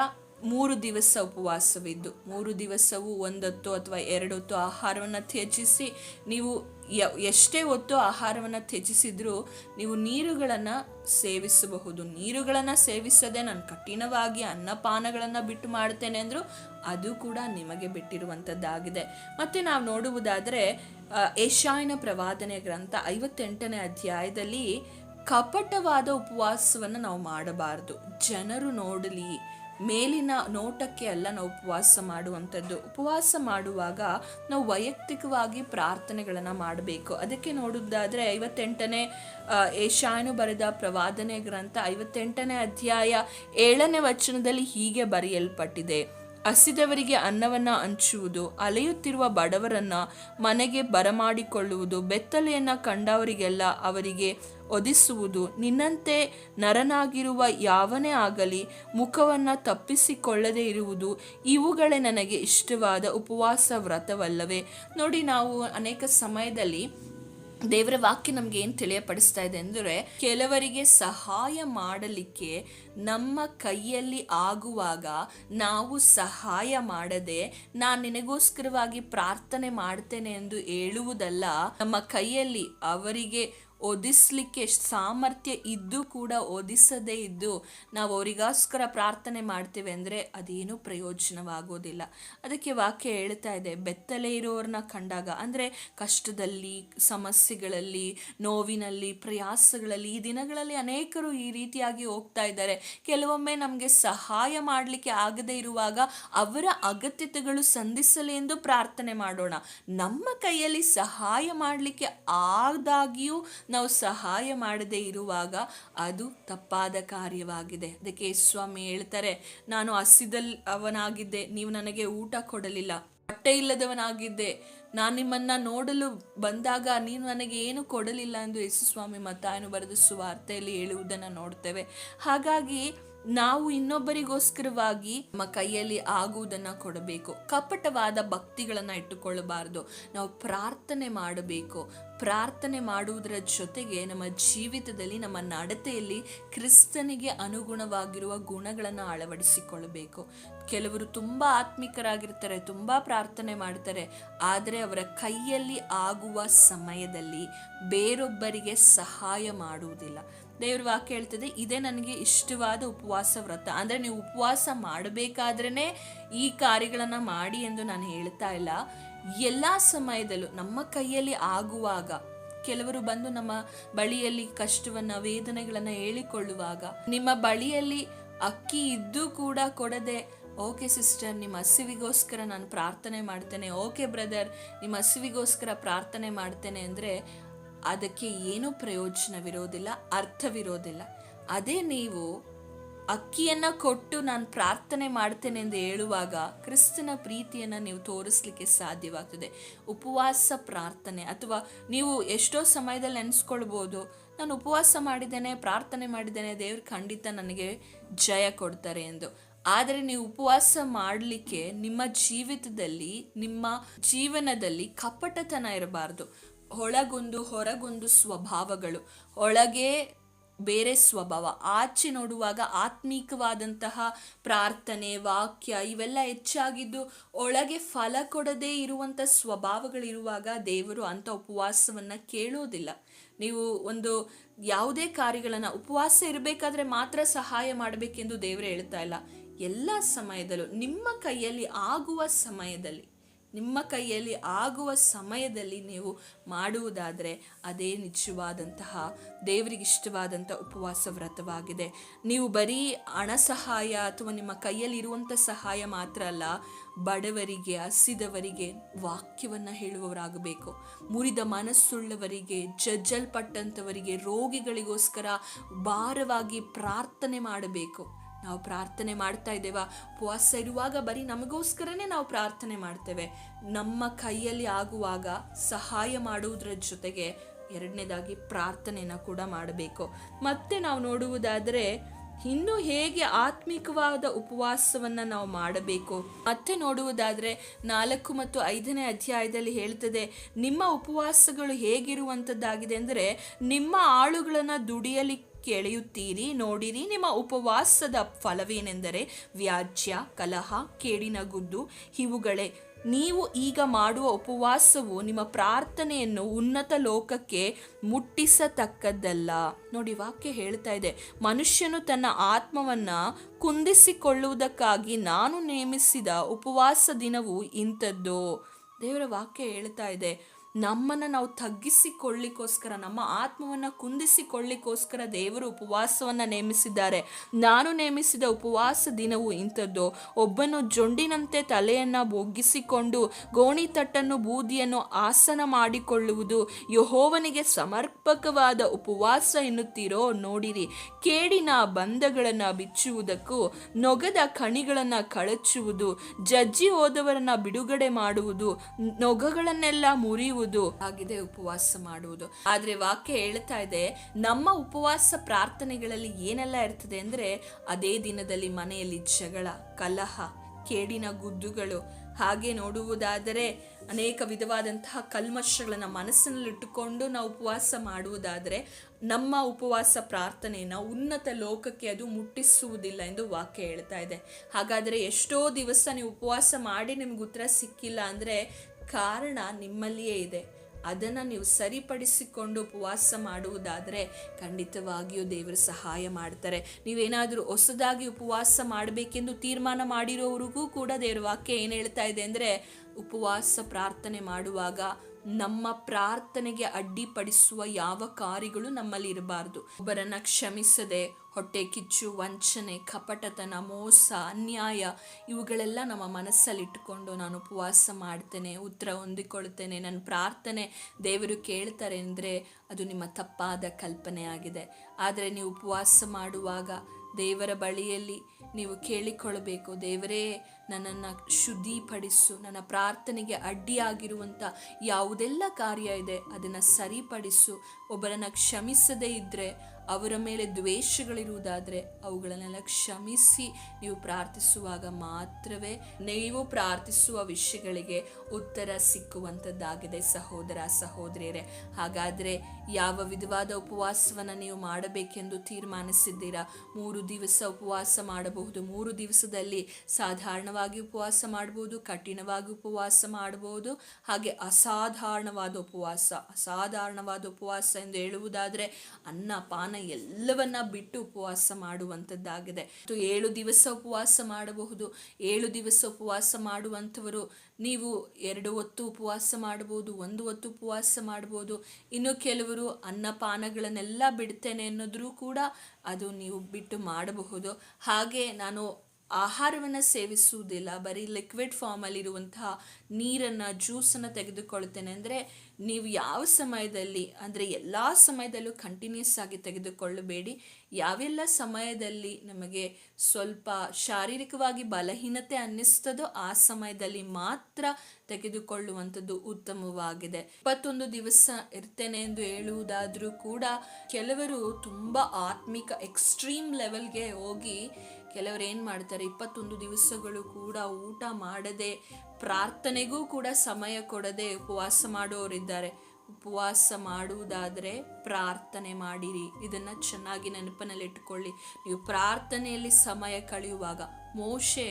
ಮೂರು ದಿವಸ ಉಪವಾಸವಿದ್ದು. ಮೂರು ದಿವಸವೂ ಒಂದೊತ್ತು ಅಥವಾ ಎರಡೊತ್ತು ಆಹಾರವನ್ನು ತ್ಯಜಿಸಿ, ನೀವು ಎಷ್ಟೇ ಹೊತ್ತು ಆಹಾರವನ್ನು ತ್ಯಜಿಸಿದರೂ ನೀವು ನೀರುಗಳನ್ನು ಸೇವಿಸಬಹುದು. ನೀರುಗಳನ್ನು ಸೇವಿಸದೆ ನಾನು ಕಠಿಣವಾಗಿ ಅನ್ನಪಾನಗಳನ್ನು ಬಿಟ್ಟು ಮಾಡ್ತೇನೆ ಅಂದರೂ ಅದು ಕೂಡ ನಿಮಗೆ ಬಿಟ್ಟಿರುವಂಥದ್ದಾಗಿದೆ ಮತ್ತು ನಾವು ನೋಡುವುದಾದರೆ ಏಷಾಯನ ಪ್ರವಾದನೆ ಗ್ರಂಥ ಐವತ್ತೆಂಟನೇ ಅಧ್ಯಾಯದಲ್ಲಿ ಕಪಟವಾದ ಉಪವಾಸವನ್ನು ನಾವು ಮಾಡಬಾರದು. ಜನರು ನೋಡಲಿ ಮೇಲಿನ ನೋಟಕ್ಕೆ ಅಲ್ಲ, ನಾವು ಉಪವಾಸ ಮಾಡುವಂಥದ್ದು. ಉಪವಾಸ ಮಾಡುವಾಗ ನಾವು ವೈಯಕ್ತಿಕವಾಗಿ ಪ್ರಾರ್ಥನೆಗಳನ್ನು ಮಾಡಬೇಕು. ಅದಕ್ಕೆ ನೋಡುವುದಾದರೆ, ಐವತ್ತೆಂಟನೇ ಏಷಾನು ಬರೆದ ಪ್ರವಾದನೆ ಗ್ರಂಥ ಐವತ್ತೆಂಟನೇ ಅಧ್ಯಾಯ ಏಳನೇ ವಚನದಲ್ಲಿ ಹೀಗೆ ಬರೆಯಲ್ಪಟ್ಟಿದೆ. ಹಸಿದವರಿಗೆ ಅನ್ನವನ್ನು ಹಂಚುವುದು, ಅಲೆಯುತ್ತಿರುವ ಬಡವರನ್ನು ಮನೆಗೆ ಬರಮಾಡಿಕೊಳ್ಳುವುದು, ಬೆತ್ತಲೆಯನ್ನು ಕಂಡವರಿಗೆಲ್ಲ ಅವರಿಗೆ ಒದಿಸುವುದು ನಿನ್ನಂತೆ ನರನಾಗಿರುವ ಯಾವನೇ ಆಗಲಿ ಮುಖವನ್ನು ತಪ್ಪಿಸಿಕೊಳ್ಳದೇ ಇರುವುದು, ಇವುಗಳೇ ನನಗೆ ಇಷ್ಟವಾದ ಉಪವಾಸ ವ್ರತವಲ್ಲವೇ. ನೋಡಿ ನಾವು ಅನೇಕ ಸಮಯದಲ್ಲಿ ದೇವರ ವಾಕ್ಯ ನಮ್ಗೆ ಏನು ತಿಳಿಯಪಡಿಸ್ತಾ ಇದೆ ಅಂದರೆ, ಕೆಲವರಿಗೆ ಸಹಾಯ ಮಾಡಲಿಕ್ಕೆ ನಮ್ಮ ಕೈಯಲ್ಲಿ ಆಗುವಾಗ ನಾವು ಸಹಾಯ ಮಾಡದೆ, ನಾನು ನಿನಗೋಸ್ಕರವಾಗಿ ಪ್ರಾರ್ಥನೆ ಮಾಡ್ತೇನೆ ಎಂದು ಹೇಳುವುದಲ್ಲ, ನಮ್ಮ ಕೈಯಲ್ಲಿ ಅವರಿಗೆ ಒದಿಸ್ಲಿಕ್ಕೆ ಸಾಮರ್ಥ್ಯ ಇದ್ದು ಕೂಡ ಓದಿಸದೇ ಇದ್ದು ನಾವು ಅವರಿಗೋಸ್ಕರ ಪ್ರಾರ್ಥನೆ ಮಾಡ್ತೇವೆ ಅಂದರೆ ಅದೇನು ಪ್ರಯೋಜನವಾಗೋದಿಲ್ಲ. ಅದಕ್ಕೆ ವಾಕ್ಯ ಹೇಳ್ತಾ ಇದೆ, ಬೆತ್ತಲೆ ಇರೋರನ್ನ ಕಂಡಾಗ, ಅಂದರೆ ಕಷ್ಟದಲ್ಲಿ, ಸಮಸ್ಯೆಗಳಲ್ಲಿ, ನೋವಿನಲ್ಲಿ, ಪ್ರಯಾಸಗಳಲ್ಲಿ, ಈ ದಿನಗಳಲ್ಲಿ ಅನೇಕರು ಈ ರೀತಿಯಾಗಿ ಹೋಗ್ತಾ ಇದ್ದಾರೆ. ಕೆಲವೊಮ್ಮೆ ನಮಗೆ ಸಹಾಯ ಮಾಡಲಿಕ್ಕೆ ಆಗದೇ ಇರುವಾಗ ಅವರ ಅಗತ್ಯತೆಗಳು ಸಂಧಿಸಲಿ ಎಂದು ಪ್ರಾರ್ಥನೆ ಮಾಡೋಣ. ನಮ್ಮ ಕೈಯಲ್ಲಿ ಸಹಾಯ ಮಾಡಲಿಕ್ಕೆ ಆದಾಗಿಯೂ ನಾವು ಸಹಾಯ ಮಾಡದೇ ಇರುವಾಗ ಅದು ತಪ್ಪಾದ ಕಾರ್ಯವಾಗಿದೆ. ಅದಕ್ಕೆ ಸ್ವಾಮಿ ಹೇಳ್ತಾರೆ, ನಾನು ಹಸಿದಲ್, ಅವನಾಗಿದ್ದೆ, ನೀವು ನನಗೆ ಊಟ ಕೊಡಲಿಲ್ಲ. ಬಟ್ಟೆ ಇಲ್ಲದವನಾಗಿದ್ದೆ. ನಾನು ನಿಮ್ಮನ್ನ ನೋಡಲು ಬಂದಾಗ ನೀನು ನನಗೆ ಏನು ಕೊಡಲಿಲ್ಲ ಎಂದು ಯೇಸುಸ್ವಾಮಿ ಮತ್ತಾಯನು ಬರೆದ ಸುವಾರ್ತೆಯಲ್ಲಿ ಹೇಳುವುದನ್ನು ನೋಡ್ತೇವೆ. ಹಾಗಾಗಿ ನಾವು ಇನ್ನೊಬ್ಬರಿಗೋಸ್ಕರವಾಗಿ ನಮ್ಮ ಕೈಯಲ್ಲಿ ಆಗುವುದನ್ನು ಕೊಡಬೇಕು. ಕಪಟವಾದ ಭಕ್ತಿಗಳನ್ನು ಇಟ್ಟುಕೊಳ್ಳಬಾರದು. ನಾವು ಪ್ರಾರ್ಥನೆ ಮಾಡಬೇಕು. ಪ್ರಾರ್ಥನೆ ಮಾಡುವುದರ ಜೊತೆಗೆ ನಮ್ಮ ಜೀವಿತದಲ್ಲಿ, ನಮ್ಮ ನಡತೆಯಲ್ಲಿ ಕ್ರಿಸ್ತನಿಗೆ ಅನುಗುಣವಾಗಿರುವ ಗುಣಗಳನ್ನು ಅಳವಡಿಸಿಕೊಳ್ಳಬೇಕು. ಕೆಲವರು ತುಂಬ ಆತ್ಮಿಕರಾಗಿರ್ತಾರೆ, ತುಂಬ ಪ್ರಾರ್ಥನೆ ಮಾಡ್ತಾರೆ. ಆದರೆ ಅವರ ಕೈಯಲ್ಲಿ ಆಗುವ ಸಮಯದಲ್ಲಿ ಬೇರೊಬ್ಬರಿಗೆ ಸಹಾಯ ಮಾಡುವುದಿಲ್ಲ. ದೇವ್ರ ವಾಕ್ಯ ಹೇಳ್ತದೆ, ಇದೇ ನನಗೆ ಇಷ್ಟವಾದ ಉಪವಾಸ ವ್ರತ. ಅಂದರೆ ನೀವು ಉಪವಾಸ ಮಾಡಬೇಕಾದ್ರೇ ಈ ಕಾರ್ಯಗಳನ್ನು ಮಾಡಿ ಎಂದು ನಾನು ಹೇಳ್ತಾ ಇಲ್ಲ. ಎಲ್ಲ ಸಮಯದಲ್ಲೂ ನಮ್ಮ ಕೈಯಲ್ಲಿ ಆಗುವಾಗ, ಕೆಲವರು ಬಂದು ನಮ್ಮ ಬಳಿಯಲ್ಲಿ ಕಷ್ಟವನ್ನ, ವೇದನೆಗಳನ್ನು ಹೇಳಿಕೊಳ್ಳುವಾಗ, ನಿಮ್ಮ ಬಳಿಯಲ್ಲಿ ಅಕ್ಕಿ ಇದ್ದು ಕೂಡ ಕೊಡದೆ, ಓಕೆ ಸಿಸ್ಟರ್, ನಿಮ್ಮ ಹಸಿವಿಗೋಸ್ಕರ ನಾನು ಪ್ರಾರ್ಥನೆ ಮಾಡ್ತೇನೆ, ಓಕೆ ಬ್ರದರ್, ನಿಮ್ಮ ಹಸಿವಿಗೋಸ್ಕರ ಪ್ರಾರ್ಥನೆ ಮಾಡ್ತೇನೆ, ಅಂದರೆ ಅದಕ್ಕೆ ಏನೂ ಪ್ರಯೋಜನವಿರೋದಿಲ್ಲ, ಅರ್ಥವಿರೋದಿಲ್ಲ. ಅದೇ ನೀವು ಅಕ್ಕಿಯನ್ನು ಕೊಟ್ಟು ನಾನು ಪ್ರಾರ್ಥನೆ ಮಾಡ್ತೇನೆ ಎಂದು ಹೇಳುವಾಗ ಕ್ರಿಸ್ತನ ಪ್ರೀತಿಯನ್ನು ನೀವು ತೋರಿಸ್ಲಿಕ್ಕೆ ಸಾಧ್ಯವಾಗ್ತದೆ. ಉಪವಾಸ ಪ್ರಾರ್ಥನೆ ಅಥವಾ ನೀವು ಎಷ್ಟೋ ಸಮಯದಲ್ಲಿ ನೆನೆಸ್ಕೊಳ್ಬೋದು, ನಾನು ಉಪವಾಸ ಮಾಡಿದ್ದೇನೆ, ಪ್ರಾರ್ಥನೆ ಮಾಡಿದ್ದೇನೆ, ದೇವ್ರು ಖಂಡಿತ ನನಗೆ ಜಯ ಕೊಡ್ತಾರೆ ಎಂದು. ಆದರೆ ನೀವು ಉಪವಾಸ ಮಾಡಲಿಕ್ಕೆ ನಿಮ್ಮ ಜೀವಿತದಲ್ಲಿ, ನಿಮ್ಮ ಜೀವನದಲ್ಲಿ ಕಪಟತನ ಇರಬಾರ್ದು. ಒಳಗೊಂದು ಹೊರಗೊಂದು ಸ್ವಭಾವಗಳು ಒಳಗೆ ಬೇರೆ ಸ್ವಭಾವ. ಆಚೆ ನೋಡುವಾಗ ಆತ್ಮೀಕವಾದಂತಹ ಪ್ರಾರ್ಥನೆ, ವಾಕ್ಯ ಇವೆಲ್ಲ ಹೆಚ್ಚಾಗಿದ್ದು ಒಳಗೆ ಫಲ ಕೊಡದೇ ಇರುವಂಥ ಸ್ವಭಾವಗಳಿರುವಾಗ ದೇವರು ಅಂಥ ಉಪವಾಸವನ್ನು ಕೇಳೋದಿಲ್ಲ. ನೀವು ಒಂದು ಯಾವುದೇ ಕಾರ್ಯಗಳನ್ನು ಉಪವಾಸ ಇರಬೇಕಾದ್ರೆ ಮಾತ್ರ ಸಹಾಯ ಮಾಡಬೇಕೆಂದು ದೇವರು ಹೇಳ್ತಾ ಇಲ್ಲ. ಎಲ್ಲ ಸಮಯದಲ್ಲೂ, ನಿಮ್ಮ ಕೈಯಲ್ಲಿ ಆಗುವ ಸಮಯದಲ್ಲಿ. ನಿಮ್ಮ ಕೈಯಲ್ಲಿ ಆಗುವ ಸಮಯದಲ್ಲಿ ನೀವು ಮಾಡುವುದಾದರೆ ಅದೇ ನಿಜವಾದಂತಹ ದೇವರಿಗೆ ಇಷ್ಟವಾದಂಥ ಉಪವಾಸ ವ್ರತವಾಗಿದೆ. ನೀವು ಬರೀ ಹಣ ಸಹಾಯ ಅಥವಾ ನಿಮ್ಮ ಕೈಯಲ್ಲಿ ಇರುವಂಥ ಸಹಾಯ ಮಾತ್ರ ಅಲ್ಲ, ಬಡವರಿಗೆ, ಹಸಿದವರಿಗೆ ವಾಕ್ಯವನ್ನು ಹೇಳುವವರಾಗಬೇಕು. ಮುರಿದ ಮನಸ್ಸುಳ್ಳವರಿಗೆ ಜಜ್ಜಲ್ಪಟ್ಟಂಥವರಿಗೆ ರೋಗಿಗಳಿಗೋಸ್ಕರ ಭಾರವಾಗಿ ಪ್ರಾರ್ಥನೆ ಮಾಡಬೇಕು. ನಾವು ಪ್ರಾರ್ಥನೆ ಮಾಡ್ತಾ ಇದ್ದೇವಾ? ಉಪವಾಸ ಇರುವಾಗ ಬರೀ ನಮಗೋಸ್ಕರನೇ ನಾವು ಪ್ರಾರ್ಥನೆ ಮಾಡ್ತೇವೆ. ನಮ್ಮ ಕೈಯಲ್ಲಿ ಆಗುವಾಗ ಸಹಾಯ ಮಾಡುವುದರ ಜೊತೆಗೆ ಎರಡನೇದಾಗಿ ಪ್ರಾರ್ಥನೆಯನ್ನು ಕೂಡ ಮಾಡಬೇಕು. ಮತ್ತೆ ನಾವು ನೋಡುವುದಾದರೆ, ಇನ್ನೂ ಹೇಗೆ ಆತ್ಮಿಕವಾದ ಉಪವಾಸವನ್ನು ನಾವು ಮಾಡಬೇಕು? ಮತ್ತೆ ನೋಡುವುದಾದರೆ, ನಾಲ್ಕು ಮತ್ತು ಐದನೇ ಅಧ್ಯಾಯದಲ್ಲಿ ಹೇಳ್ತದೆ, ನಿಮ್ಮ ಉಪವಾಸಗಳು ಹೇಗಿರುವಂಥದ್ದಾಗಿದೆ ಅಂದರೆ, ನಿಮ್ಮ ಆಳುಗಳನ್ನು ದುಡಿಯಲಿ ಕೆಳೆಯುತ್ತೀರಿ, ನೋಡಿರಿ ನಿಮ್ಮ ಉಪವಾಸದ ಫಲವೇನೆಂದರೆ ವ್ಯಾಜ್ಯ, ಕಲಹ, ಕೇಡಿನ ಗುದ್ದು ಇವುಗಳೇ, ನೀವು ಈಗ ಮಾಡುವ ಉಪವಾಸವು ನಿಮ್ಮ ಪ್ರಾರ್ಥನೆಯನ್ನು ಉನ್ನತ ಲೋಕಕ್ಕೆ ಮುಟ್ಟಿಸತಕ್ಕದ್ದಲ್ಲ. ನೋಡಿ, ವಾಕ್ಯ ಹೇಳ್ತಾ ಇದೆ, ಮನುಷ್ಯನು ತನ್ನ ಆತ್ಮವನ್ನ ಕುಂದಿಸಿಕೊಳ್ಳುವುದಕ್ಕಾಗಿ ನಾನು ನೇಮಿಸಿದ ಉಪವಾಸ ದಿನವು ಇಂಥದ್ದು. ದೇವರ ವಾಕ್ಯ ಹೇಳ್ತಾ ಇದೆ ನಮ್ಮನ್ನು ನಾವು ತಗ್ಗಿಸಿಕೊಳ್ಳಿಕ್ಕೋಸ್ಕರ ನಮ್ಮ ಆತ್ಮವನ್ನು ಕುಂದಿಸಿಕೊಳ್ಳಿಕ್ಕೋಸ್ಕರ ದೇವರು ಉಪವಾಸವನ್ನು ನೇಮಿಸಿದ್ದಾರೆ. ನಾನು ನೇಮಿಸಿದ ಉಪವಾಸ ದಿನವು ಇಂಥದ್ದು. ಒಬ್ಬನು ಜೊಂಡಿನಂತೆ ತಲೆಯನ್ನು ಬೊಗ್ಗಿಸಿಕೊಂಡು ಗೋಣಿ ತಟ್ಟನ್ನು ಬೂದಿಯನ್ನು ಆಸನ ಮಾಡಿಕೊಳ್ಳುವುದು ಯಹೋವನಿಗೆ ಸಮರ್ಪಕವಾದ ಉಪವಾಸ ಎನ್ನುತ್ತೀರೋ ನೋಡಿರಿ. ಕೇಡಿನ ಬಂಧಗಳನ್ನು ಬಿಚ್ಚುವುದಕ್ಕೂ, ನೊಗದ ಕಣಿಗಳನ್ನು ಕಳಚುವುದು, ಜಜ್ಜಿ ಹೋದವರನ್ನ ಬಿಡುಗಡೆ ಮಾಡುವುದು, ನೊಗಗಳನ್ನೆಲ್ಲ ಮುರಿಯುವುದು ಆಗಿದೆ, ಉಪವಾಸ ಮಾಡುವುದು. ಆದ್ರೆ ವಾಕ್ಯ ಹೇಳ್ತಾ ಇದೆ, ನಮ್ಮ ಉಪವಾಸ ಪ್ರಾರ್ಥನೆಗಳಲ್ಲಿ ಏನೆಲ್ಲ ಇರ್ತದೆ ಅಂದ್ರೆ ಅದೇ ದಿನದಲ್ಲಿ ಮನೆಯಲ್ಲಿ ಜಗಳ, ಕಲಹ, ಕೇಡಿನ ಗುದ್ದುಗಳು. ಹಾಗೆ ನೋಡುವುದಾದರೆ ಅನೇಕ ವಿಧವಾದಂತಹ ಕಲ್ಮಶಗಳನ್ನು ಮನಸ್ಸಿನಲ್ಲಿಟ್ಟುಕೊಂಡು ನಾವು ಉಪವಾಸ ಮಾಡುವುದಾದರೆ ನಮ್ಮ ಉಪವಾಸ ಪ್ರಾರ್ಥನೆಯನ್ನು ಉನ್ನತ ಲೋಕಕ್ಕೆ ಅದು ಮುಟ್ಟಿಸುವುದಿಲ್ಲ ಎಂದು ವಾಕ್ಯ ಹೇಳ್ತಾ ಇದೆ. ಹಾಗಾದರೆ ಎಷ್ಟೋ ದಿವಸ ನೀವು ಉಪವಾಸ ಮಾಡಿ ನಿಮ್ಗೆ ಉತ್ತರ ಸಿಕ್ಕಿಲ್ಲ ಅಂದರೆ ಕಾರಣ ನಿಮ್ಮಲ್ಲಿಯೇ ಇದೆ. ಅದನ್ನು ನೀವು ಸರಿಪಡಿಸಿಕೊಂಡು ಉಪವಾಸ ಮಾಡುವುದಾದರೆ ಖಂಡಿತವಾಗಿಯೂ ದೇವರು ಸಹಾಯ ಮಾಡ್ತಾರೆ. ನೀವೇನಾದರೂ ಹೊಸದಾಗಿ ಉಪವಾಸ ಮಾಡಬೇಕೆಂದು ತೀರ್ಮಾನ ಮಾಡಿರೋವ್ರಿಗೂ ಕೂಡ ದೇವರ ವಾಕ್ಯ ಏನು ಹೇಳ್ತಾ ಇದೆ ಅಂದರೆ ಉಪವಾಸ ಪ್ರಾರ್ಥನೆ ಮಾಡುವಾಗ ನಮ್ಮ ಪ್ರಾರ್ಥನೆಗೆ ಅಡ್ಡಿಪಡಿಸುವ ಯಾವ ಕಾರ್ಯಗಳು ನಮ್ಮಲ್ಲಿ ಇರಬಾರ್ದು ಒಬ್ಬರನ್ನ ಕ್ಷಮಿಸದೆ, ಹೊಟ್ಟೆ ಕಿಚ್ಚು, ವಂಚನೆ, ಕಪಟತನ, ಮೋಸ, ಅನ್ಯಾಯ, ಇವುಗಳೆಲ್ಲ ನಮ್ಮ ಮನಸ್ಸಲ್ಲಿ ಇಟ್ಟುಕೊಂಡು ನಾನು ಉಪವಾಸ ಮಾಡ್ತೇನೆ, ಉತ್ತರ ಹೊಂದಿಕೊಳ್ತೇನೆ, ನನ್ನ ಪ್ರಾರ್ಥನೆ ದೇವರು ಕೇಳ್ತಾರೆ ಅಂದರೆ ಅದು ನಿಮ್ಮ ತಪ್ಪಾದ ಕಲ್ಪನೆ ಆಗಿದೆ ಆದರೆ ನೀವು ಉಪವಾಸ ಮಾಡುವಾಗ ದೇವರ ಬಳಿಯಲ್ಲಿ ನೀವು ಕೇಳಿಕೊಳ್ಳಬೇಕು. ದೇವರೇ, ನನ್ನನ್ನು ಶುದ್ಧಿಪಡಿಸು. ನನ್ನ ಪ್ರಾರ್ಥನೆಗೆ ಅಡ್ಡಿಯಾಗಿರುವಂಥ ಯಾವುದೆಲ್ಲ ಕಾರ್ಯ ಇದೆ, ಅದನ್ನು ಸರಿಪಡಿಸು. ಒಬ್ಬರನ್ನು ಕ್ಷಮಿಸದೇ ಇದ್ದರೆ ಅವರ ಮೇಲೆ ದ್ವೇಷಗಳಿರುವುದಾದರೆ ಅವುಗಳನ್ನೆಲ್ಲ ಕ್ಷಮಿಸಿ ನೀವು ಪ್ರಾರ್ಥಿಸುವಾಗ ಮಾತ್ರವೇ ನೀವು ಪ್ರಾರ್ಥಿಸುವ ವಿಷಯಗಳಿಗೆ ಉತ್ತರ ಸಿಕ್ಕುವಂಥದ್ದಾಗಿದೆ ಸಹೋದರ ಸಹೋದರಿಯರೇ. ಹಾಗಾದರೆ ಯಾವ ವಿಧವಾದ ಉಪವಾಸವನ್ನು ನೀವು ಮಾಡಬೇಕೆಂದು ತೀರ್ಮಾನಿಸಿದ್ದೀರಾ? ಮೂರು ದಿವಸ ಉಪವಾಸ ಮಾಡಬಹುದು. ಮೂರು ದಿವಸದಲ್ಲಿ ಸಾಧಾರಣವಾಗಿ ಉಪವಾಸ ಮಾಡಬಹುದು, ಕಠಿಣವಾಗಿ ಉಪವಾಸ ಮಾಡಬಹುದು. ಹಾಗೆ ಅಸಾಧಾರಣವಾದ ಉಪವಾಸ ಅಸಾಧಾರಣವಾದ ಉಪವಾಸ ಎಂದು ಹೇಳುವುದಾದರೆ ಅನ್ನ, ಪಾನ ಎಲ್ಲವನ್ನ ಬಿಟ್ಟು ಉಪವಾಸ ಮಾಡುವಂಥದ್ದಾಗಿದೆ. ಏಳು ದಿವಸ ಉಪವಾಸ ಮಾಡಬಹುದು. ಏಳು ದಿವಸ ಉಪವಾಸ ಮಾಡುವಂಥವರು ನೀವು ಎರಡು ಹೊತ್ತು ಉಪವಾಸ ಮಾಡಬಹುದು, ಒಂದು ಹೊತ್ತು ಉಪವಾಸ ಮಾಡಬಹುದು. ಇನ್ನು ಕೆಲವರು ಅನ್ನಪಾನಗಳನ್ನೆಲ್ಲ ಬಿಡ್ತೇನೆ ಅನ್ನೋದ್ರೂ ಕೂಡ ಅದು ನೀವು ಬಿಟ್ಟು ಮಾಡಬಹುದು. ಹಾಗೆ ನಾನು ಆಹಾರವನ್ನು ಸೇವಿಸುವುದಿಲ್ಲ. ಬರೀ ಲಿಕ್ವಿಡ್ ಫಾರ್ಮಲ್ಲಿರುವಂತಹ ನೀರನ್ನು ಜ್ಯೂಸನ್ನು ತೆಗೆದುಕೊಳ್ತೇನೆ ಅಂದರೆ ನೀವು ಯಾವ ಸಮಯದಲ್ಲಿ, ಅಂದರೆ ಎಲ್ಲ ಸಮಯದಲ್ಲೂ ಕಂಟಿನ್ಯೂಸ್ ಆಗಿ ತೆಗೆದುಕೊಳ್ಳಬೇಡಿ. ಯಾವೆಲ್ಲ ಸಮಯದಲ್ಲಿ ನಮಗೆ ಸ್ವಲ್ಪ ಶಾರೀರಿಕವಾಗಿ ಬಲಹೀನತೆ ಅನ್ನಿಸ್ತದೋ ಆ ಸಮಯದಲ್ಲಿ ಮಾತ್ರ ತೆಗೆದುಕೊಳ್ಳುವಂಥದ್ದು ಉತ್ತಮವಾಗಿದೆ. ಇಪ್ಪತ್ತೊಂದು ದಿವಸ ಇರ್ತೇನೆ ಎಂದು ಹೇಳುವುದಾದರೂ ಕೂಡ ಕೆಲವರು ತುಂಬ ಆತ್ಮಿಕ ಎಕ್ಸ್ಟ್ರೀಮ್ ಲೆವೆಲ್ಗೆ ಹೋಗಿ ಕೆಲವರು ಏನು ಮಾಡ್ತಾರೆ, ಇಪ್ಪತ್ತೊಂದು ದಿವಸಗಳು ಕೂಡ ಊಟ ಮಾಡದೆ, ಪ್ರಾರ್ಥನೆಗೂ ಕೂಡ ಸಮಯ ಕೊಡದೆ ಉಪವಾಸ ಮಾಡುವವರಿದ್ದಾರೆ. ಉಪವಾಸ ಮಾಡುವುದಾದರೆ ಪ್ರಾರ್ಥನೆ ಮಾಡಿರಿ, ಇದನ್ನು ಚೆನ್ನಾಗಿ ನೆನಪಿನಲ್ಲಿಟ್ಟುಕೊಳ್ಳಿ. ನೀವು ಪ್ರಾರ್ಥನೆಯಲ್ಲಿ ಸಮಯ ಕಳೆಯುವಾಗ ಮೋಶೆ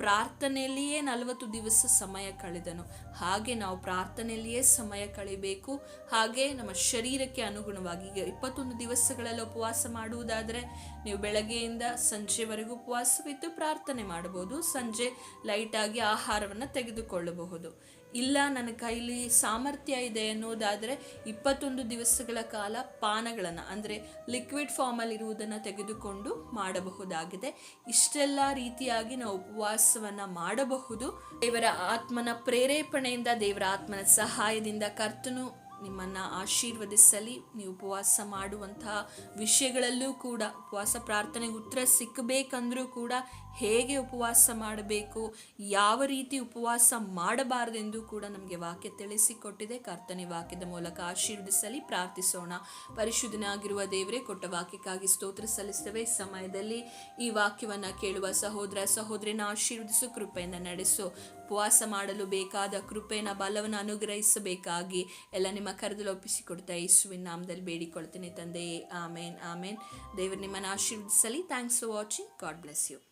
ಪ್ರಾರ್ಥನೆಯಲ್ಲಿಯೇ ನಲವತ್ತು ದಿವಸ ಸಮಯ ಕಳೆದನು. ಹಾಗೆ ನಾವು ಪ್ರಾರ್ಥನೆಯಲ್ಲಿಯೇ ಸಮಯ ಕಳಿಬೇಕು ಹಾಗೆ ನಮ್ಮ ಶರೀರಕ್ಕೆ ಅನುಗುಣವಾಗಿ ಈಗ ಇಪ್ಪತ್ತೊಂದು ದಿವಸಗಳಲ್ಲಿ ಉಪವಾಸ ಮಾಡುವುದಾದರೆ ನೀವು ಬೆಳಗ್ಗೆಯಿಂದ ಸಂಜೆವರೆಗೂ ಉಪವಾಸವಿದ್ದು ಪ್ರಾರ್ಥನೆ ಮಾಡಬಹುದು. ಸಂಜೆ ಲೈಟಾಗಿ ಆಹಾರವನ್ನು ತೆಗೆದುಕೊಳ್ಳಬಹುದು. ಇಲ್ಲ, ನನ್ನ ಕೈಲಿ ಸಾಮರ್ಥ್ಯ ಇದೆ ಅನ್ನೋದಾದರೆ ಇಪ್ಪತ್ತೊಂದು ದಿವಸಗಳ ಕಾಲ ಪಾನಗಳನ್ನು, ಅಂದರೆ ಲಿಕ್ವಿಡ್ ಫಾರ್ಮಲ್ಲಿ ಇರುವುದನ್ನು ತೆಗೆದುಕೊಂಡು ಮಾಡಬಹುದಾಗಿದೆ. ಇಷ್ಟೆಲ್ಲ ರೀತಿಯಾಗಿ ನಾವು ಉಪವಾಸವನ್ನು ಮಾಡಬಹುದು. ದೇವರ ಆತ್ಮನ ಪ್ರೇರೇಪಣೆಯಿಂದ ದೇವರ ಆತ್ಮನ ಸಹಾಯದಿಂದ ಕರ್ತನು ನಿಮ್ಮನ್ನು ಆಶೀರ್ವದಿಸಲಿ. ನೀವು ಉಪವಾಸ ಮಾಡುವಂತಹ ವಿಷಯಗಳಲ್ಲೂ ಕೂಡ, ಉಪವಾಸ ಪ್ರಾರ್ಥನೆಗೆ ಉತ್ತರ ಸಿಕ್ಕಬೇಕಂದ್ರೂ ಕೂಡ ಹೇಗೆ ಉಪವಾಸ ಮಾಡಬೇಕು, ಯಾವ ರೀತಿ ಉಪವಾಸ ಮಾಡಬಾರದೆಂದು ಕೂಡ ನಮಗೆ ವಾಕ್ಯ ತಿಳಿಸಿಕೊಟ್ಟಿದೆ. ಕರ್ತನೆ, ವಾಕ್ಯದ ಮೂಲಕ ಆಶೀರ್ವದಿಸಲಿ, ಪ್ರಾರ್ಥಿಸೋಣ. ಪರಿಶುದ್ಧನಾಗಿರುವ ದೇವರೇ, ಕೊಟ್ಟ ವಾಕ್ಯಕ್ಕಾಗಿ ಸ್ತೋತ್ರ ಸಲ್ಲಿಸ್ತೇವೆ ಸಮಯದಲ್ಲಿ ಈ ವಾಕ್ಯವನ್ನು ಕೇಳುವ ಸಹೋದರ ಸಹೋದರಿನ ಆಶೀರ್ವದಿಸು, ಕೃಪೆಯಿಂದ ನಡೆಸು. ಉಪವಾಸ ಮಾಡಲು ಬೇಕಾದ ಕೃಪೆನ, ಬಲವನ್ನು ಅನುಗ್ರಹಿಸಬೇಕಾಗಿ ಎಲ್ಲ ನಿಮ್ಮ ಕರೆದಲು ಒಪ್ಪಿಸಿಕೊಡ್ತಾ ಯೇಸುವಿನ ನಾಮದಲ್ಲಿ ಬೇಡಿಕೊಳ್ತೇನೆ ತಂದೆಯೇ. ಆಮೇನ್ ಆಮೇನ್. ದೇವರು ನಿಮ್ಮನ್ನು ಆಶೀರ್ವದಿಸಲಿ. Thanks for watching God bless you